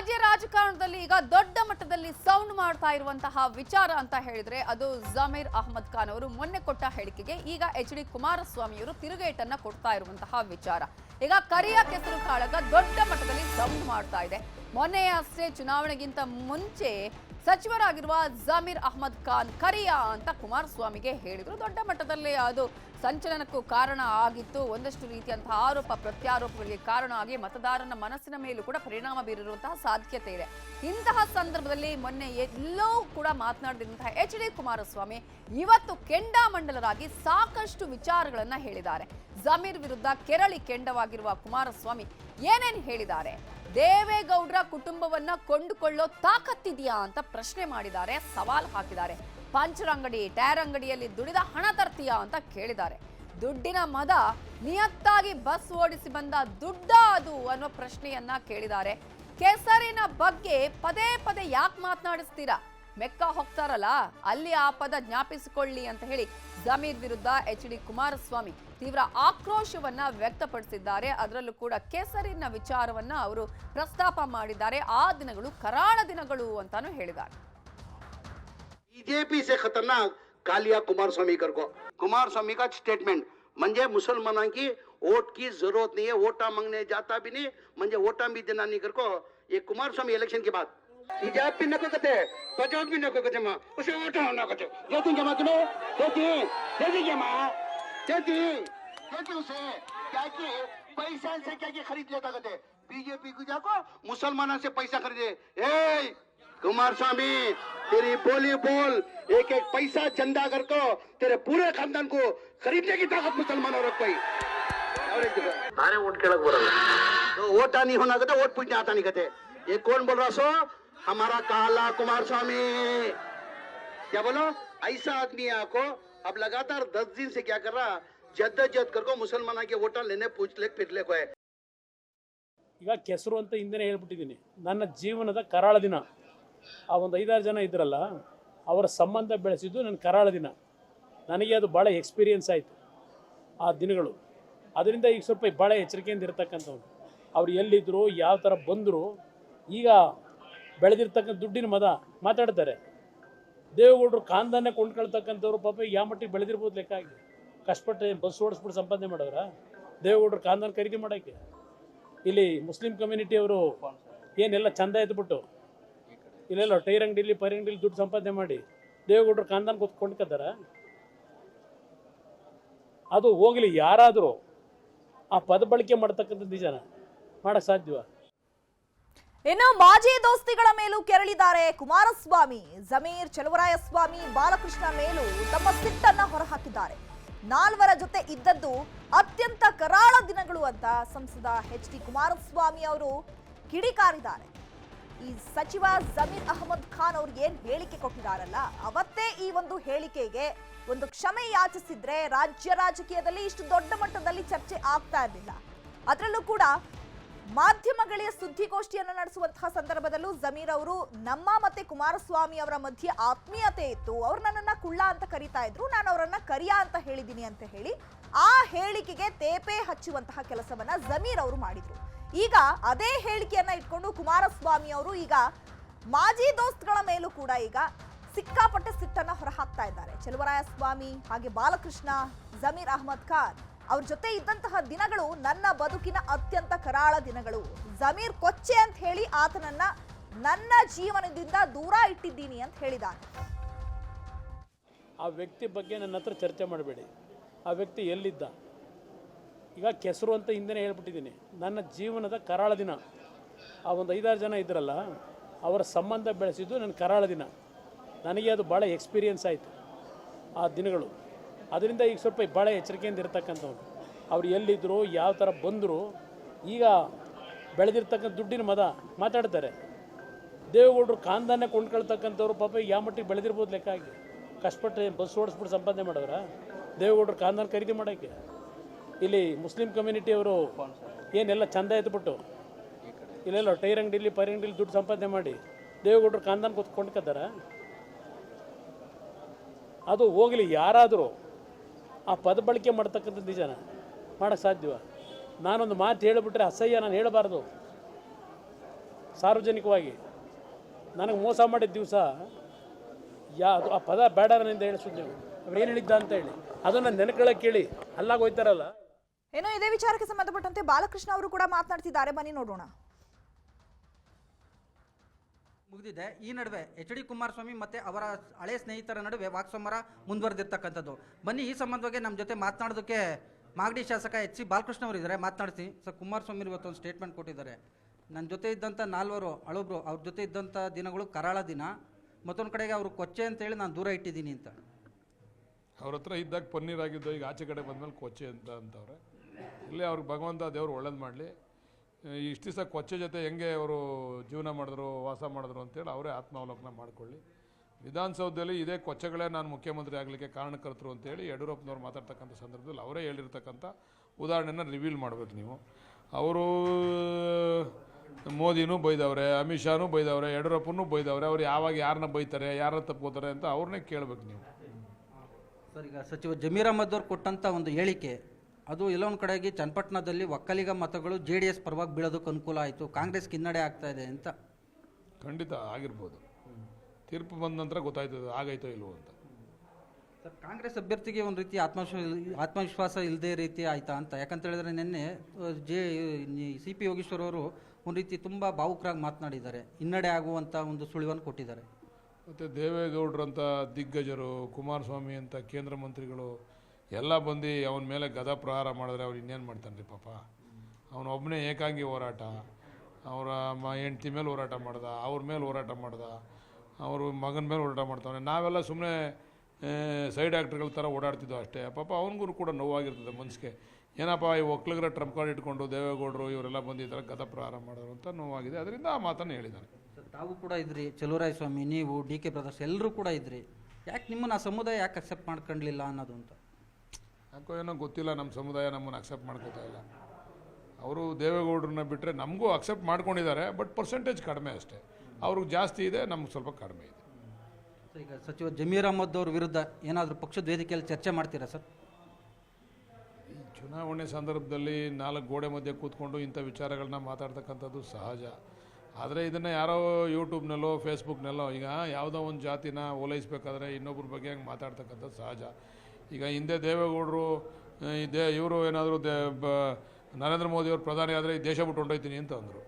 ರಾಜ್ಯ ರಾಜಕಾರಣದಲ್ಲಿ ಈಗ ದೊಡ್ಡ ಮಟ್ಟದಲ್ಲಿ ಸೌಂಡ್ ಮಾಡ್ತಾ ಇರುವಂತಹ ವಿಚಾರ ಅಂತ ಹೇಳಿದ್ರೆ ಅದು ಜಮೀರ್ ಅಹಮದ್ ಖಾನ್ ಅವರು ಮೊನ್ನೆ ಕೊಟ್ಟ ಹೇಳಿಕೆಗೆ ಈಗ ಎಚ್ ಡಿ ಕುಮಾರಸ್ವಾಮಿಯವರು ತಿರುಗೇಟನ್ನ ಕೊಡ್ತಾ ಇರುವಂತಹ ವಿಚಾರ. ಈಗ ಕರಿಯ ಕೆಸರು ಕಾಳಗ ದೊಡ್ಡ ಮಟ್ಟದಲ್ಲಿ ಸೌಂಡ್ ಮಾಡ್ತಾ ಇದೆ. ಮೊನ್ನೆ ಅಷ್ಟೇ ಚುನಾವಣೆಗಿಂತ ಮುಂಚೆ ಸಚಿವರಾಗಿರುವ ಜಮೀರ್ ಅಹಮದ್ ಖಾನ್ ಕರಿಯ ಅಂತ ಕುಮಾರಸ್ವಾಮಿಗೆ ಹೇಳಿದರು. ದೊಡ್ಡ ಮಟ್ಟದಲ್ಲಿ ಅದು ಸಂಚಲನಕ್ಕೂ ಕಾರಣ ಆಗಿತ್ತು. ಒಂದಷ್ಟು ರೀತಿಯಂತಹ ಆರೋಪ, ಪ್ರತ್ಯಾರೋಪಗಳಿಗೆ ಕಾರಣ ಆಗಿ ಮತದಾರನ ಮನಸ್ಸಿನ ಮೇಲೂ ಕೂಡ ಪರಿಣಾಮ ಬೀರಿರುವಂತಹ ಸಾಧ್ಯತೆ ಇದೆ. ಇಂತಹ ಸಂದರ್ಭದಲ್ಲಿ ಮೊನ್ನೆ ಎಲ್ಲೋ ಕೂಡ ಮಾತನಾಡಿದಂತಹ ಎಚ್ ಡಿ ಕುಮಾರಸ್ವಾಮಿ ಇವತ್ತು ಕೆಂಡಾಮಂಡಲರಾಗಿ ಸಾಕಷ್ಟು ವಿಚಾರಗಳನ್ನು ಹೇಳಿದ್ದಾರೆ. ಜಮೀರ್ ವಿರುದ್ಧ ಕೆರಳಿ ಕೆಂಡವಾಗಿರುವ ಕುಮಾರಸ್ವಾಮಿ ಏನೇನು ಹೇಳಿದ್ದಾರೆ? ದೇವೇಗೌಡರ ಕುಟುಂಬವನ್ನ ಕೊಂಡುಕೊಳ್ಳೋ ತಾಕತ್ತಿದೆಯಾ ಅಂತ ಪ್ರಶ್ನೆ ಮಾಡಿದ್ದಾರೆ, ಸವಾಲ್ ಹಾಕಿದ್ದಾರೆ. ಪಂಚರ್ ಅಂಗಡಿ ಟೈರ್ ಅಂಗಡಿಯಲ್ಲಿ ದುಡಿದ ಹಣ ತರ್ತೀಯಾ ಅಂತ ಕೇಳಿದ್ದಾರೆ. ದುಡ್ಡಿನ ಮದ ನಿಯತ್ತಾಗಿ ಬಸ್ ಓಡಿಸಿ ಬಂದ ದುಡ್ಡ ಅದು ಅನ್ನೋ ಪ್ರಶ್ನೆಯನ್ನ ಕೇಳಿದ್ದಾರೆ. ಕೆಸರಿನ ಬಗ್ಗೆ ಪದೇ ಪದೇ ಯಾಕೆ ಮಾತನಾಡಿಸ್ತೀರಾ? ಮೆಕ್ಕ ಹೋಗ್ತಾರಲ್ಲ, ಅಲ್ಲಿ ಆ ಪದ ಜ್ಞಾಪಿಸಿಕೊಳ್ಳಿ ಅಂತ ಹೇಳಿ ಜಮೀರ್ ವಿರುದ್ಧ ಎಚ್ ಡಿ ಕುಮಾರಸ್ವಾಮಿ ತೀವ್ರ ಆಕ್ರೋಶವನ್ನ ವ್ಯಕ್ತಪಡಿಸಿದ್ದಾರೆ ಅದರಲ್ಲೂ ಕೂಡ ಕೆಸರಿನ ವಿಚಾರವನ್ನ ಅವರು ಪ್ರಸ್ತಾಪ ಮಾಡಿದ್ದಾರೆ ಆ ದಿನಗಳು ಕರಾಳ ದಿನಗಳು ಅಂತಾನು ಹೇಳಿದ್ದಾರೆ बीजेपी से खतरनाक कालिया कुमार स्वामी कर को कुमार स्वामी का स्टेटमेंट म्हणजे मुसलमानांची वोट की जरूरत नहीं है वोटा मांगने जाता भी नहीं म्हणजे वोटा भी देना नहीं कर को ये कुमार स्वामी इलेक्शन के बाद हिजाब भी नको कते पजाब भी नको कते माँ उसे वोटा होना कते देती क्या माँ तुम्हें देती देती क्या माँ त्यति त्यति उसे क्या कि पैसा से क्या कि खरीद लेता कहते बीजेपी को जाको मुसलमानों से पैसा खरीदे। ए कुमार स्वामी तेरी बोली बोल एक एक पैसा चंदा कर को तेरे पूरे खानदान को खरीदने की ताकत मुसलमान और कोई तारे वोट केड़क बोल। तो वोट आनी होना कहते वोट पूछने आता नहीं कहते ये कौन बोल रहा सो? हमारा काला कुमार स्वामी। क्या बोलो? ऐसा आदमी आपको अब लगातार दस दिन से क्या कर रहा जद्दोजहद कर को मुसलमाना के वोटा लेने पूछ ले फिर ले को है ಈಗ ಕೆಸರು ಅಂತ ಹಿಂದೆನೇ ಹೇಳ್ಬಿಟ್ಟಿದ್ದೀನಿ ನನ್ನ ಜೀವನದ ಕರಾಳ ದಿನ ಆ ಒಂದು ಐದಾರು ಜನ ಇದ್ರಲ್ಲ ಅವರ ಸಂಬಂಧ ಬೆಳೆಸಿದ್ದು ನನ್ನ ಕರಾಳ ದಿನ ನನಗೆ ಅದು ಭಾಳ ಎಕ್ಸ್ಪೀರಿಯನ್ಸ್ ಆಯಿತು ಆ ದಿನಗಳು ಅದರಿಂದ ಈಗ ಸ್ವಲ್ಪ ಭಾಳ ಎಚ್ಚರಿಕೆಯಿಂದ ಇರ್ತಕ್ಕಂಥವ್ರು ಅವ್ರು ಎಲ್ಲಿದ್ದರು ಯಾವ ಥರ ಬಂದರು ಈಗ ಬೆಳೆದಿರ್ತಕ್ಕಂಥ ದುಡ್ಡಿನ ಮದ ಮಾತಾಡ್ತಾರೆ ದೇವೇಗೌಡರು ಕಾಂದಾನೆ ಕೊಂಡ್ಕೊಳ್ತಕ್ಕಂಥವ್ರು ಪಾಪ ಯಾವ ಮಟ್ಟಿಗೆ ಬೆಳೆದಿರ್ಬೋದು ಲೆಕ್ಕ ಆಗಿ ಕಷ್ಟಪಟ್ಟು ಬಸ್ ಓಡಿಸ್ಬಿಟ್ಟು ಸಂಪಾದನೆ ಮಾಡೋರ? ದೇವೇಗೌಡರು ಕಾಂದಾನ ಖರೀದಿ ಮಾಡೋಕ್ಕೆ. ಇಲ್ಲಿ ಮುಸ್ಲಿಂ ಕಮ್ಯುನಿಟಿಯವರು ಏನೆಲ್ಲ ಚಂದ ಎದ್ಬಿಟ್ಟು ಇಲ್ಲೆಲ್ಲ ಟೈರ್ ಅಂಗಡಿಲಿ ಪೈರ್ ಅಂಗಡಿಲಿ ದುಡ್ಡು ಸಂಪಾದನೆ ಮಾಡಿ ದೇವೇಗೌಡರು ಕಾಂದಾನ ಕೂತ್ ಅದು ಹೋಗಲಿ ಯಾರಾದರೂ ಆ ಪದ ಬಳಕೆ ಮಾಡ್ತಕ್ಕಂಥದ್ದು ನಿಜನ? ಮಾಡೋಕ್ಕೆ ಸಾಧ್ಯವಾ? ಇನ್ನು ಮಾಜಿ ದೋಸ್ತಿಗಳ ಮೇಲೂ ಕೆರಳಿದ್ದಾರೆ ಕುಮಾರಸ್ವಾಮಿ. ಜಮೀರ್ ಚಲುವರಾಯಸ್ವಾಮಿ ಬಾಲಕೃಷ್ಣ ಮೇಲೂ ತಮ್ಮ ಸಿಟ್ಟನ್ನ ಹೊರಹಾಕಿದ್ದಾರೆ. ನಾಲ್ವರ ಜೊತೆ ಇದ್ದದ್ದು ಅತ್ಯಂತ ಕರಾಳ ದಿನಗಳು ಅಂತ ಸಂಸದ ಎಚ್ ಡಿ ಕುಮಾರಸ್ವಾಮಿ ಅವರು ಕಿಡಿಕಾರಿದ್ದಾರೆ. ಈ ಸಚಿವ ಜಮೀರ್ ಅಹಮದ್ ಖಾನ್ ಅವರು ಏನ್ ಹೇಳಿಕೆ ಕೊಟ್ಟಿದಾರಲ್ಲ ಅವತ್ತೇ ಈ ಒಂದು ಹೇಳಿಕೆಗೆ ಒಂದು ಕ್ಷಮೆ ಯಾಚಿಸಿದ್ರೆ ರಾಜ್ಯ ರಾಜಕೀಯದಲ್ಲಿ ಇಷ್ಟು ದೊಡ್ಡ ಮಟ್ಟದಲ್ಲಿ ಚರ್ಚೆ ಆಗ್ತಾ ಇರಲಿಲ್ಲ. ಅದರಲ್ಲೂ ಕೂಡ ಮಾಧ್ಯಮಗಳಿಗೆ ಸುದ್ದಿಗೋಷ್ಠಿಯನ್ನು ನಡೆಸುವಂತಹ ಸಂದರ್ಭದಲ್ಲೂ ಜಮೀರ್ ಅವರು ನಮ್ಮ ಮತ್ತೆ ಕುಮಾರಸ್ವಾಮಿ ಅವರ ಮಧ್ಯೆ ಆತ್ಮೀಯತೆ ಇತ್ತು. ಅವ್ರು ನನ್ನನ್ನ ಕುಳ್ಳ ಅಂತ ಕರಿತಾ ಇದ್ರು. ನಾನು ಅವರನ್ನ ಕರಿಯ ಅಂತ ಹೇಳಿದ್ದೀನಿ ಅಂತ ಹೇಳಿ ಆ ಹೇಳಿಕೆಗೆ ತೇಪೆ ಹಚ್ಚುವಂತಹ ಕೆಲಸವನ್ನ ಜಮೀರ್ ಅವರು ಮಾಡಿದ್ರು. ಈಗ ಅದೇ ಹೇಳಿಕೆಯನ್ನ ಇಟ್ಕೊಂಡು ಕುಮಾರಸ್ವಾಮಿ ಅವರು ಈಗ ಮಾಜಿ ದೋಸ್ತ್ಗಳ ಮೇಲೂ ಕೂಡ ಈಗ ಸಿಕ್ಕಾಪಟ್ಟೆ ಸಿಟ್ಟನ್ನ ಹೊರಹಾಕ್ತಾ ಇದ್ದಾರೆ. ಚೆಲುವರಾಯ ಸ್ವಾಮಿ ಹಾಗೆ ಬಾಲಕೃಷ್ಣ, ಜಮೀರ್ ಅಹಮದ್ ಖಾನ್. ಅವ್ರ ಜೊತೆ ಇದ್ದಂತಹ ದಿನಗಳು ನನ್ನ ಬದುಕಿನ ಅತ್ಯಂತ ಕರಾಳ ದಿನಗಳು. ಜಮೀರ್ ಕೊಚ್ಚೆ ಅಂತ ಹೇಳಿ ಆತನನ್ನ ನನ್ನ ಜೀವನದಿಂದ ದೂರ ಇಟ್ಟಿದ್ದೀನಿ ಅಂತ ಹೇಳಿದ ಆ ವ್ಯಕ್ತಿ ಬಗ್ಗೆ ನನ್ನ ಹತ್ರ ಚರ್ಚೆ ಮಾಡಬೇಡಿ. ಆ ವ್ಯಕ್ತಿ ಎಲ್ಲಿದ್ದ? ಈಗ ಕೆಸರು ಅಂತ ಹಿಂದೆನೇ ಹೇಳ್ಬಿಟ್ಟಿದ್ದೀನಿ. ನನ್ನ ಜೀವನದ ಕರಾಳ ದಿನ. ಆ ಒಂದು ಐದಾರು ಜನ ಇದ್ರಲ್ಲ, ಅವರ ಸಂಬಂಧ ಬೆಳೆಸಿದ್ದು ನನ್ನ ಕರಾಳ ದಿನ. ನನಗೆ ಅದು ಭಾಳ ಎಕ್ಸ್ಪೀರಿಯನ್ಸ್ ಆಯಿತು ಆ ದಿನಗಳು. ಅದರಿಂದ ಈಗ ಸ್ವಲ್ಪ ಭಾಳ ಎಚ್ಚರಿಕೆಯಿಂದ ಇರ್ತಕ್ಕಂಥವ್ರು. ಅವ್ರು ಎಲ್ಲಿದ್ದರು ಯಾವ ಥರ ಬಂದರು, ಈಗ ಬೆಳೆದಿರ್ತಕ್ಕಂಥ ದುಡ್ಡಿನ ಮದ ಮಾತಾಡ್ತಾರೆ. ದೇವೇಗೌಡರು ಕಾಂದಾನೆ ಕೊಂಡ್ಕೊಳ್ತಕ್ಕಂಥವ್ರು ಪಾಪ ಯಾವ ಮಟ್ಟಿಗೆ ಬೆಳೆದಿರ್ಬೋದು ಲೆಕ್ಕ ಆಗಿ ಕಷ್ಟಪಟ್ಟು ಬಸ್ ಓಡಿಸ್ಬಿಟ್ಟು ಸಂಪಾದನೆ ಮಾಡೋರ? ದೇವೇಗೌಡರು ಕಾಂದಾನ ಖರೀದಿ ಮಾಡೋಕ್ಕೆ ಇಲ್ಲಿ ಮುಸ್ಲಿಂ ಕಮ್ಯುನಿಟಿಯವರು ಏನೆಲ್ಲ ಚಂದ ಎತ್ಬಿಟ್ಟು, ಇಲ್ಲೆಲ್ಲ ಟೈರ್ ಅಂಗಡಿಲಿ, ಪೈರ್ ಅಂಗಡಿಲಿ ದುಡ್ಡು ಸಂಪಾದನೆ ಮಾಡಿ ದೇವೇಗೌಡರು ಕಾಂದಾನ ಕೂತ್ ಅದು ಹೋಗಲಿ ಯಾರಾದರೂ ಆ ಪದ ಬಳಕೆ ಮಾಡ್ತಕ್ಕಂಥದ್ದು ನಿಜನ? ಮಾಡಕ್ಕೆ ಸಾಧ್ಯವ ನಾನೊಂದು ಮಾತು ಹೇಳಿಬಿಟ್ರೆ ಅಸಹ್ಯ ನಾನು ಹೇಳಬಾರ್ದು. ಸಾರ್ವಜನಿಕವಾಗಿ. ನನಗೆ ಮೋಸ ಮಾಡಿದ ದಿವಸ ಯಾ ಅದು ಆ ಪದ ಬೇಡ ನನ್ನಿಂದ ಹೇಳಿಸೋದು ನೀವು. ಅವ್ರು ಏನು ಹೇಳಿದ್ದ ಅಂತ ಹೇಳಿ. ಅದನ್ನು ನೆನಕೊಳ್ಳೋಕೆ ಕೇಳಿ. ಅಲ್ಲಾಗ ಹೋಯ್ತಾರಲ್ಲ. ಏನೋ ಇದೇ ವಿಚಾರಕ್ಕೆ ಸಂಬಂಧಪಟ್ಟಂತೆ ಬಾಲಕೃಷ್ಣ ಅವರು ಕೂಡ ಮಾತನಾಡ್ತಿದ್ದಾರೆ. ಬನ್ನಿ ನೋಡೋಣ. ಮುಗಿದಿದೆ. ಈ ನಡುವೆ ಎಚ್ ಡಿ ಕುಮಾರಸ್ವಾಮಿ ಮತ್ತೆ ಅವರ ಹಳೆ ಸ್ನೇಹಿತರ ನಡುವೆ ವಾಕ್ಸಮರ ಮುಂದುವರೆದಿರ್ತಕ್ಕಂಥದ್ದು. ಬನ್ನಿ ಈ ಸಂಬಂಧವಾಗಿ ನಮ್ಮ ಜೊತೆ ಮಾತನಾಡೋದಕ್ಕೆ ಮಾಗಡಿ ಶಾಸಕ ಎಚ್ ಸಿ ಬಾಲಕೃಷ್ಣ ಅವರು ಇದ್ದಾರೆ ಮಾತನಾಡ್ತೀನಿ. ಸರ್, ಕುಮಾರಸ್ವಾಮಿ ಇವತ್ತು ಒಂದು ಸ್ಟೇಟ್ಮೆಂಟ್ ಕೊಟ್ಟಿದ್ದಾರೆ. ನನ್ನ ಜೊತೆ ಇದ್ದಂಥ ನಾಲ್ವರು ಅಳೊಬ್ರು, ಅವ್ರ ಜೊತೆ ಇದ್ದಂಥ ದಿನಗಳು ಕರಾಳ ದಿನ. ಮತ್ತೊಂದು ಕಡೆಗೆ ಅವರು ಕೊಚ್ಚೆ ಅಂತೇಳಿ ನಾನು ದೂರ ಇಟ್ಟಿದ್ದೀನಿ ಅಂತ. ಅವ್ರ ಹತ್ರ ಇದ್ದಾಗ ಪನ್ನೀರ್ ಆಗಿದ್ದು, ಈಗ ಆಚೆ ಕಡೆ ಬಂದ್ಮೇಲೆ ಕೊಚ್ಚೆ ಅಂತ ಅಂತವ್ರೆ. ಇಲ್ಲೇ ಅವ್ರಿಗೆ ಭಗವಂತ ದೇವರು ಒಳ್ಳೇದು ಮಾಡಲಿ. ಇಷ್ಟು ದಿವಸ ಕೊಚ್ಚೆ ಜೊತೆ ಹೆಂಗೆ ಅವರು ಜೀವನ ಮಾಡಿದ್ರು, ವಾಸ ಮಾಡಿದ್ರು ಅಂತೇಳಿ ಅವರೇ ಆತ್ಮಾವಲೋಕನ ಮಾಡಿಕೊಳ್ಳಿ. ವಿಧಾನಸೌಧದಲ್ಲಿ ಇದೇ ಕೊಚ್ಚಗಳೇ ನಾನು ಮುಖ್ಯಮಂತ್ರಿ ಆಗಲಿಕ್ಕೆ ಕಾರಣಕರ್ತರು ಅಂತೇಳಿ ಯಡಿಯೂರಪ್ಪನವ್ರು ಮಾತಾಡ್ತಕ್ಕಂಥ ಸಂದರ್ಭದಲ್ಲಿ ಅವರೇ ಹೇಳಿರ್ತಕ್ಕಂಥ ಉದಾಹರಣೆನ ರಿವೀಲ್ ಮಾಡಬೇಕು ನೀವು. ಅವರು ಮೋದಿನೂ ಬೈದವ್ರೆ ಅಮಿತ್ ಶಾನೂ ಬೈದವ್ರೆ ಯಡಿಯೂರಪ್ಪನೂ ಬೈದವ್ರೆ ಅವ್ರು ಯಾವಾಗ ಯಾರನ್ನ ಬೈತಾರೆ ಯಾರನ್ನ ತಪ್ಕೋತಾರೆ ಅಂತ ಅವ್ರನ್ನೇ ಕೇಳಬೇಕು ನೀವು. ಸರ್ ಈಗ ಸಚಿವ ಜಮೀರ್ ಅಹಮದ್ ಅವ್ರು ಕೊಟ್ಟಂಥ ಒಂದು ಹೇಳಿಕೆ ಅದು ಎಲ್ಲೊಂದು ಕಡೆಗೆ ಚನ್ನಪಟ್ಟಣದಲ್ಲಿ ಒಕ್ಕಲಿಗ ಮತಗಳು ಜೆ ಡಿ ಎಸ್ ಪರವಾಗಿ ಬೀಳೋದಕ್ಕೆ ಅನುಕೂಲ ಆಯಿತು ಕಾಂಗ್ರೆಸ್ ಹಿನ್ನಡೆ ಆಗ್ತಾ ಇದೆ ಅಂತ. ಖಂಡಿತ ಆಗಿರ್ಬೋದು. ತೀರ್ಪು ಬಂದ ನಂತರ ಗೊತ್ತಾಯ್ತದೆ ಆಗೈತೋ ಇಲ್ವೋ ಅಂತ. ಸರ್ ಕಾಂಗ್ರೆಸ್ ಅಭ್ಯರ್ಥಿಗೆ ಒಂದು ರೀತಿ ಆತ್ಮವಿಶ್ವಾಸ ಆತ್ಮವಿಶ್ವಾಸ ಇಲ್ಲದೆ ರೀತಿ ಆಯ್ತಾ ಅಂತ? ಯಾಕಂತ ಹೇಳಿದ್ರೆ ನಿನ್ನೆ ಜೆ ಸಿ ಪಿ ಯೋಗೇಶ್ವರ್ ಅವರು ಒಂದು ರೀತಿ ತುಂಬ ಭಾವುಕರಾಗಿ ಮಾತನಾಡಿದ್ದಾರೆ. ಹಿನ್ನಡೆ ಆಗುವಂಥ ಒಂದು ಸುಳಿವನ್ನು ಕೊಟ್ಟಿದ್ದಾರೆ. ಮತ್ತು ದೇವೇಗೌಡರಂಥ ದಿಗ್ಗಜರು ಕುಮಾರಸ್ವಾಮಿ ಅಂತ ಕೇಂದ್ರ ಮಂತ್ರಿಗಳು ಎಲ್ಲ ಬಂದು ಅವನ ಮೇಲೆ ಗದಾ ಪ್ರಹಾರ ಮಾಡಿದ್ರೆ ಅವ್ರು ಇನ್ನೇನು ಮಾಡ್ತಾನೆ ರೀ ಪಾಪ ಅವನೊಬ್ಬನೇ ಏಕಾಂಗಿ ಹೋರಾಟ ಅವರ ಮ ಹೆಂಡ್ತಿ ಮೇಲೆ ಹೋರಾಟ ಮಾಡ್ದ ಅವ್ರ ಮೇಲೆ ಹೋರಾಟ ಮಾಡ್ದ ಅವರು ಮಗನ ಮೇಲೆ ಓಡಾಟ ಮಾಡ್ತಾವೆ ನಾವೆಲ್ಲ ಸುಮ್ಮನೆ ಸೈಡ್ ಆ್ಯಕ್ಟ್ರ್ಗಳ ಥರ ಓಡಾಡ್ತಿದ್ದೋ ಅಷ್ಟೇ. ಪಾಪ ಅವನಿಗೂ ಕೂಡ ನೋವಾಗಿರ್ತದೆ ಮನಸ್ಸಿಗೆ. ಏನಪ್ಪ ಈ ಒಕ್ಕಲಿಗರ ಟ್ರಂಪ್ ಕಾರ್ಡ್ ಇಟ್ಕೊಂಡು ದೇವೇಗೌಡರು ಇವರೆಲ್ಲ ಬಂದು ಈ ಥರ ಗದ ಪ್ರಾರಂಭ ಮಾಡೋರು ಅಂತ ನೋವಾಗಿದೆ. ಅದರಿಂದ ಆ ಮಾತನ್ನು ಹೇಳಿದ್ದಾನೆ. ಸರ್ ತಾವು ಕೂಡ ಇದ್ರಿ. ಚಲುವರಾಯ ಸ್ವಾಮಿ ನೀವು ಡಿ ಕೆ ಬ್ರದರ್ಸ್ ಎಲ್ಲರೂ ಕೂಡ ಇದ್ರಿ. ಯಾಕೆ ನಿಮ್ಮನ್ನು ಆ ಸಮುದಾಯ ಯಾಕೆ ಅಕ್ಸೆಪ್ಟ್ ಮಾಡ್ಕೊಂಡಿಲ್ಲ ಅನ್ನೋದು ಅಂತ? ಯಾಕೋ ಏನೋ ಗೊತ್ತಿಲ್ಲ ನಮ್ಮ ಸಮುದಾಯ ನಮ್ಮನ್ನು ಅಕ್ಸೆಪ್ಟ್ ಮಾಡ್ಕೋತಾ ಇಲ್ಲ. ಅವರು ದೇವೇಗೌಡರನ್ನ ಬಿಟ್ಟರೆ ನಮಗೂ ಅಕ್ಸೆಪ್ಟ್ ಮಾಡ್ಕೊಂಡಿದ್ದಾರೆ ಬಟ್ ಪರ್ಸೆಂಟೇಜ್ ಕಡಿಮೆ ಅಷ್ಟೇ. ಅವ್ರಿಗೆ ಜಾಸ್ತಿ ಇದೆ ನಮ್ಗೆ ಸ್ವಲ್ಪ ಕಡಿಮೆ ಇದೆ. ಈಗ ಸಚಿವ ಜಮೀರ್ ಅಹಮದ್ ಅವ್ರ ವಿರುದ್ಧ ಏನಾದರೂ ಪಕ್ಷದ ವೇದಿಕೆಯಲ್ಲಿ ಚರ್ಚೆ ಮಾಡ್ತೀರಾ ಸರ್? ಈ ಚುನಾವಣೆ ಸಂದರ್ಭದಲ್ಲಿ ನಾಲ್ಕು ಗೋಡೆ ಮಧ್ಯೆ ಕೂತ್ಕೊಂಡು ಇಂಥ ವಿಚಾರಗಳನ್ನ ಮಾತಾಡ್ತಕ್ಕಂಥದ್ದು ಸಹಜ. ಆದರೆ ಇದನ್ನು ಯಾರೋ ಯೂಟ್ಯೂಬ್ನಲ್ಲೋ ಫೇಸ್ಬುಕ್ನಲ್ಲೋ ಈಗ ಯಾವುದೋ ಒಂದು ಜಾತಿನ ಓಲೈಸ್ಬೇಕಾದ್ರೆ ಇನ್ನೊಬ್ಬರ ಬಗ್ಗೆ ಹಂಗೆ ಮಾತಾಡ್ತಕ್ಕಂಥದ್ದು ಸಹಜ. ಈಗ ಹಿಂದೆ ದೇವೇಗೌಡರು ದೇ ಇವರು ಏನಾದರೂ ದೇ ಬ ನರೇಂದ್ರ ಮೋದಿಯವರು ಪ್ರಧಾನಿ ಆದರೆ ಈ ದೇಶ ಬಿಟ್ಟು ಹೊಂಟೋಯ್ತೀನಿ ಅಂತ ಅಂದರು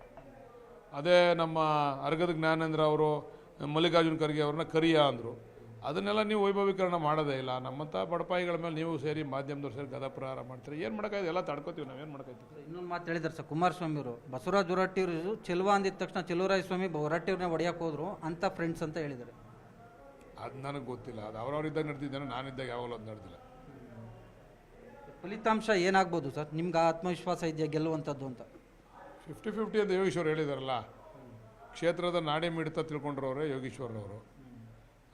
ಅದೇ ನಮ್ಮ ಅರ್ಗದ ಜ್ಞಾನೇಂದ್ರ ಅವರು ಮಲ್ಲಿಕಾರ್ಜುನ ಖರ್ಗೆ ಅವ್ರನ್ನ ಕರಿಯ ಅಂದರು. ಅದನ್ನೆಲ್ಲ ನೀವು ವೈಭವೀಕರಣ ಮಾಡೋದೇ ಇಲ್ಲ. ನಮ್ಮಂಥ ಬಡಪಾಯಿಗಳ ಮೇಲೆ ನೀವು ಸೇರಿ ಮಾಧ್ಯಮದವ್ರು ಸೇರಿ ಗದ ಪ್ರಹಾರ ಮಾಡ್ತೀರಿ? ಏನು ಮಾಡೋಕ್ಕಾಯ್ತು? ಎಲ್ಲ ತಡ್ಕೋತೀವಿ ಏನು ಮಾಡೋಕ್ಕಾಯ್ತು? ಇನ್ನೊಂದು ಮಾತು ಹೇಳಿದ್ರು ಸರ್ ಕುಮಾರಸ್ವಾಮಿ ಅವರು. ಬಸವರಾಜ ಹೊರಟ್ಟಿಯವರು ಚೆಲುವ ಅಂದಿದ ತಕ್ಷಣ ಚೆಲುವರಾಯ ಸ್ವಾಮಿ ಹೊರಟ್ಟಿಯವ್ರನ್ನ ಹೊಡೆಯಕ್ಕೆ ಹೋದ್ರು ಅಂಥ ಫ್ರೆಂಡ್ಸ್ ಅಂತ ಹೇಳಿದ್ದಾರೆ. ಅದು ನನಗೆ ಗೊತ್ತಿಲ್ಲ. ಅದು ಅವ್ರವ್ರಿದ್ದಾಗ ನಡೆದಿದ್ದೇನೆ ನಾನಿದ್ದಾಗ ಯಾವಾಗಲೂ ಅದು ನಡೆದಿಲ್ಲ. ಫಲಿತಾಂಶ ಏನಾಗ್ಬೋದು ಸರ್? ನಿಮ್ಗೆ ಆತ್ಮವಿಶ್ವಾಸ ಇದೆಯಾ ಗೆಲ್ಲುವಂಥದ್ದು ಅಂತ? ಫಿಫ್ಟಿ ಫಿಫ್ಟಿ ಅಂತ ಯೋಗೀಶ್ವರ್ ಹೇಳಿದಾರಲ್ಲ ಕ್ಷೇತ್ರದ ನಾಡಿ ಮಿಡಿತ ತಿಳ್ಕೊಂಡ್ರವ್ರೆ ಯೋಗೀಶ್ವರ್ನವರು.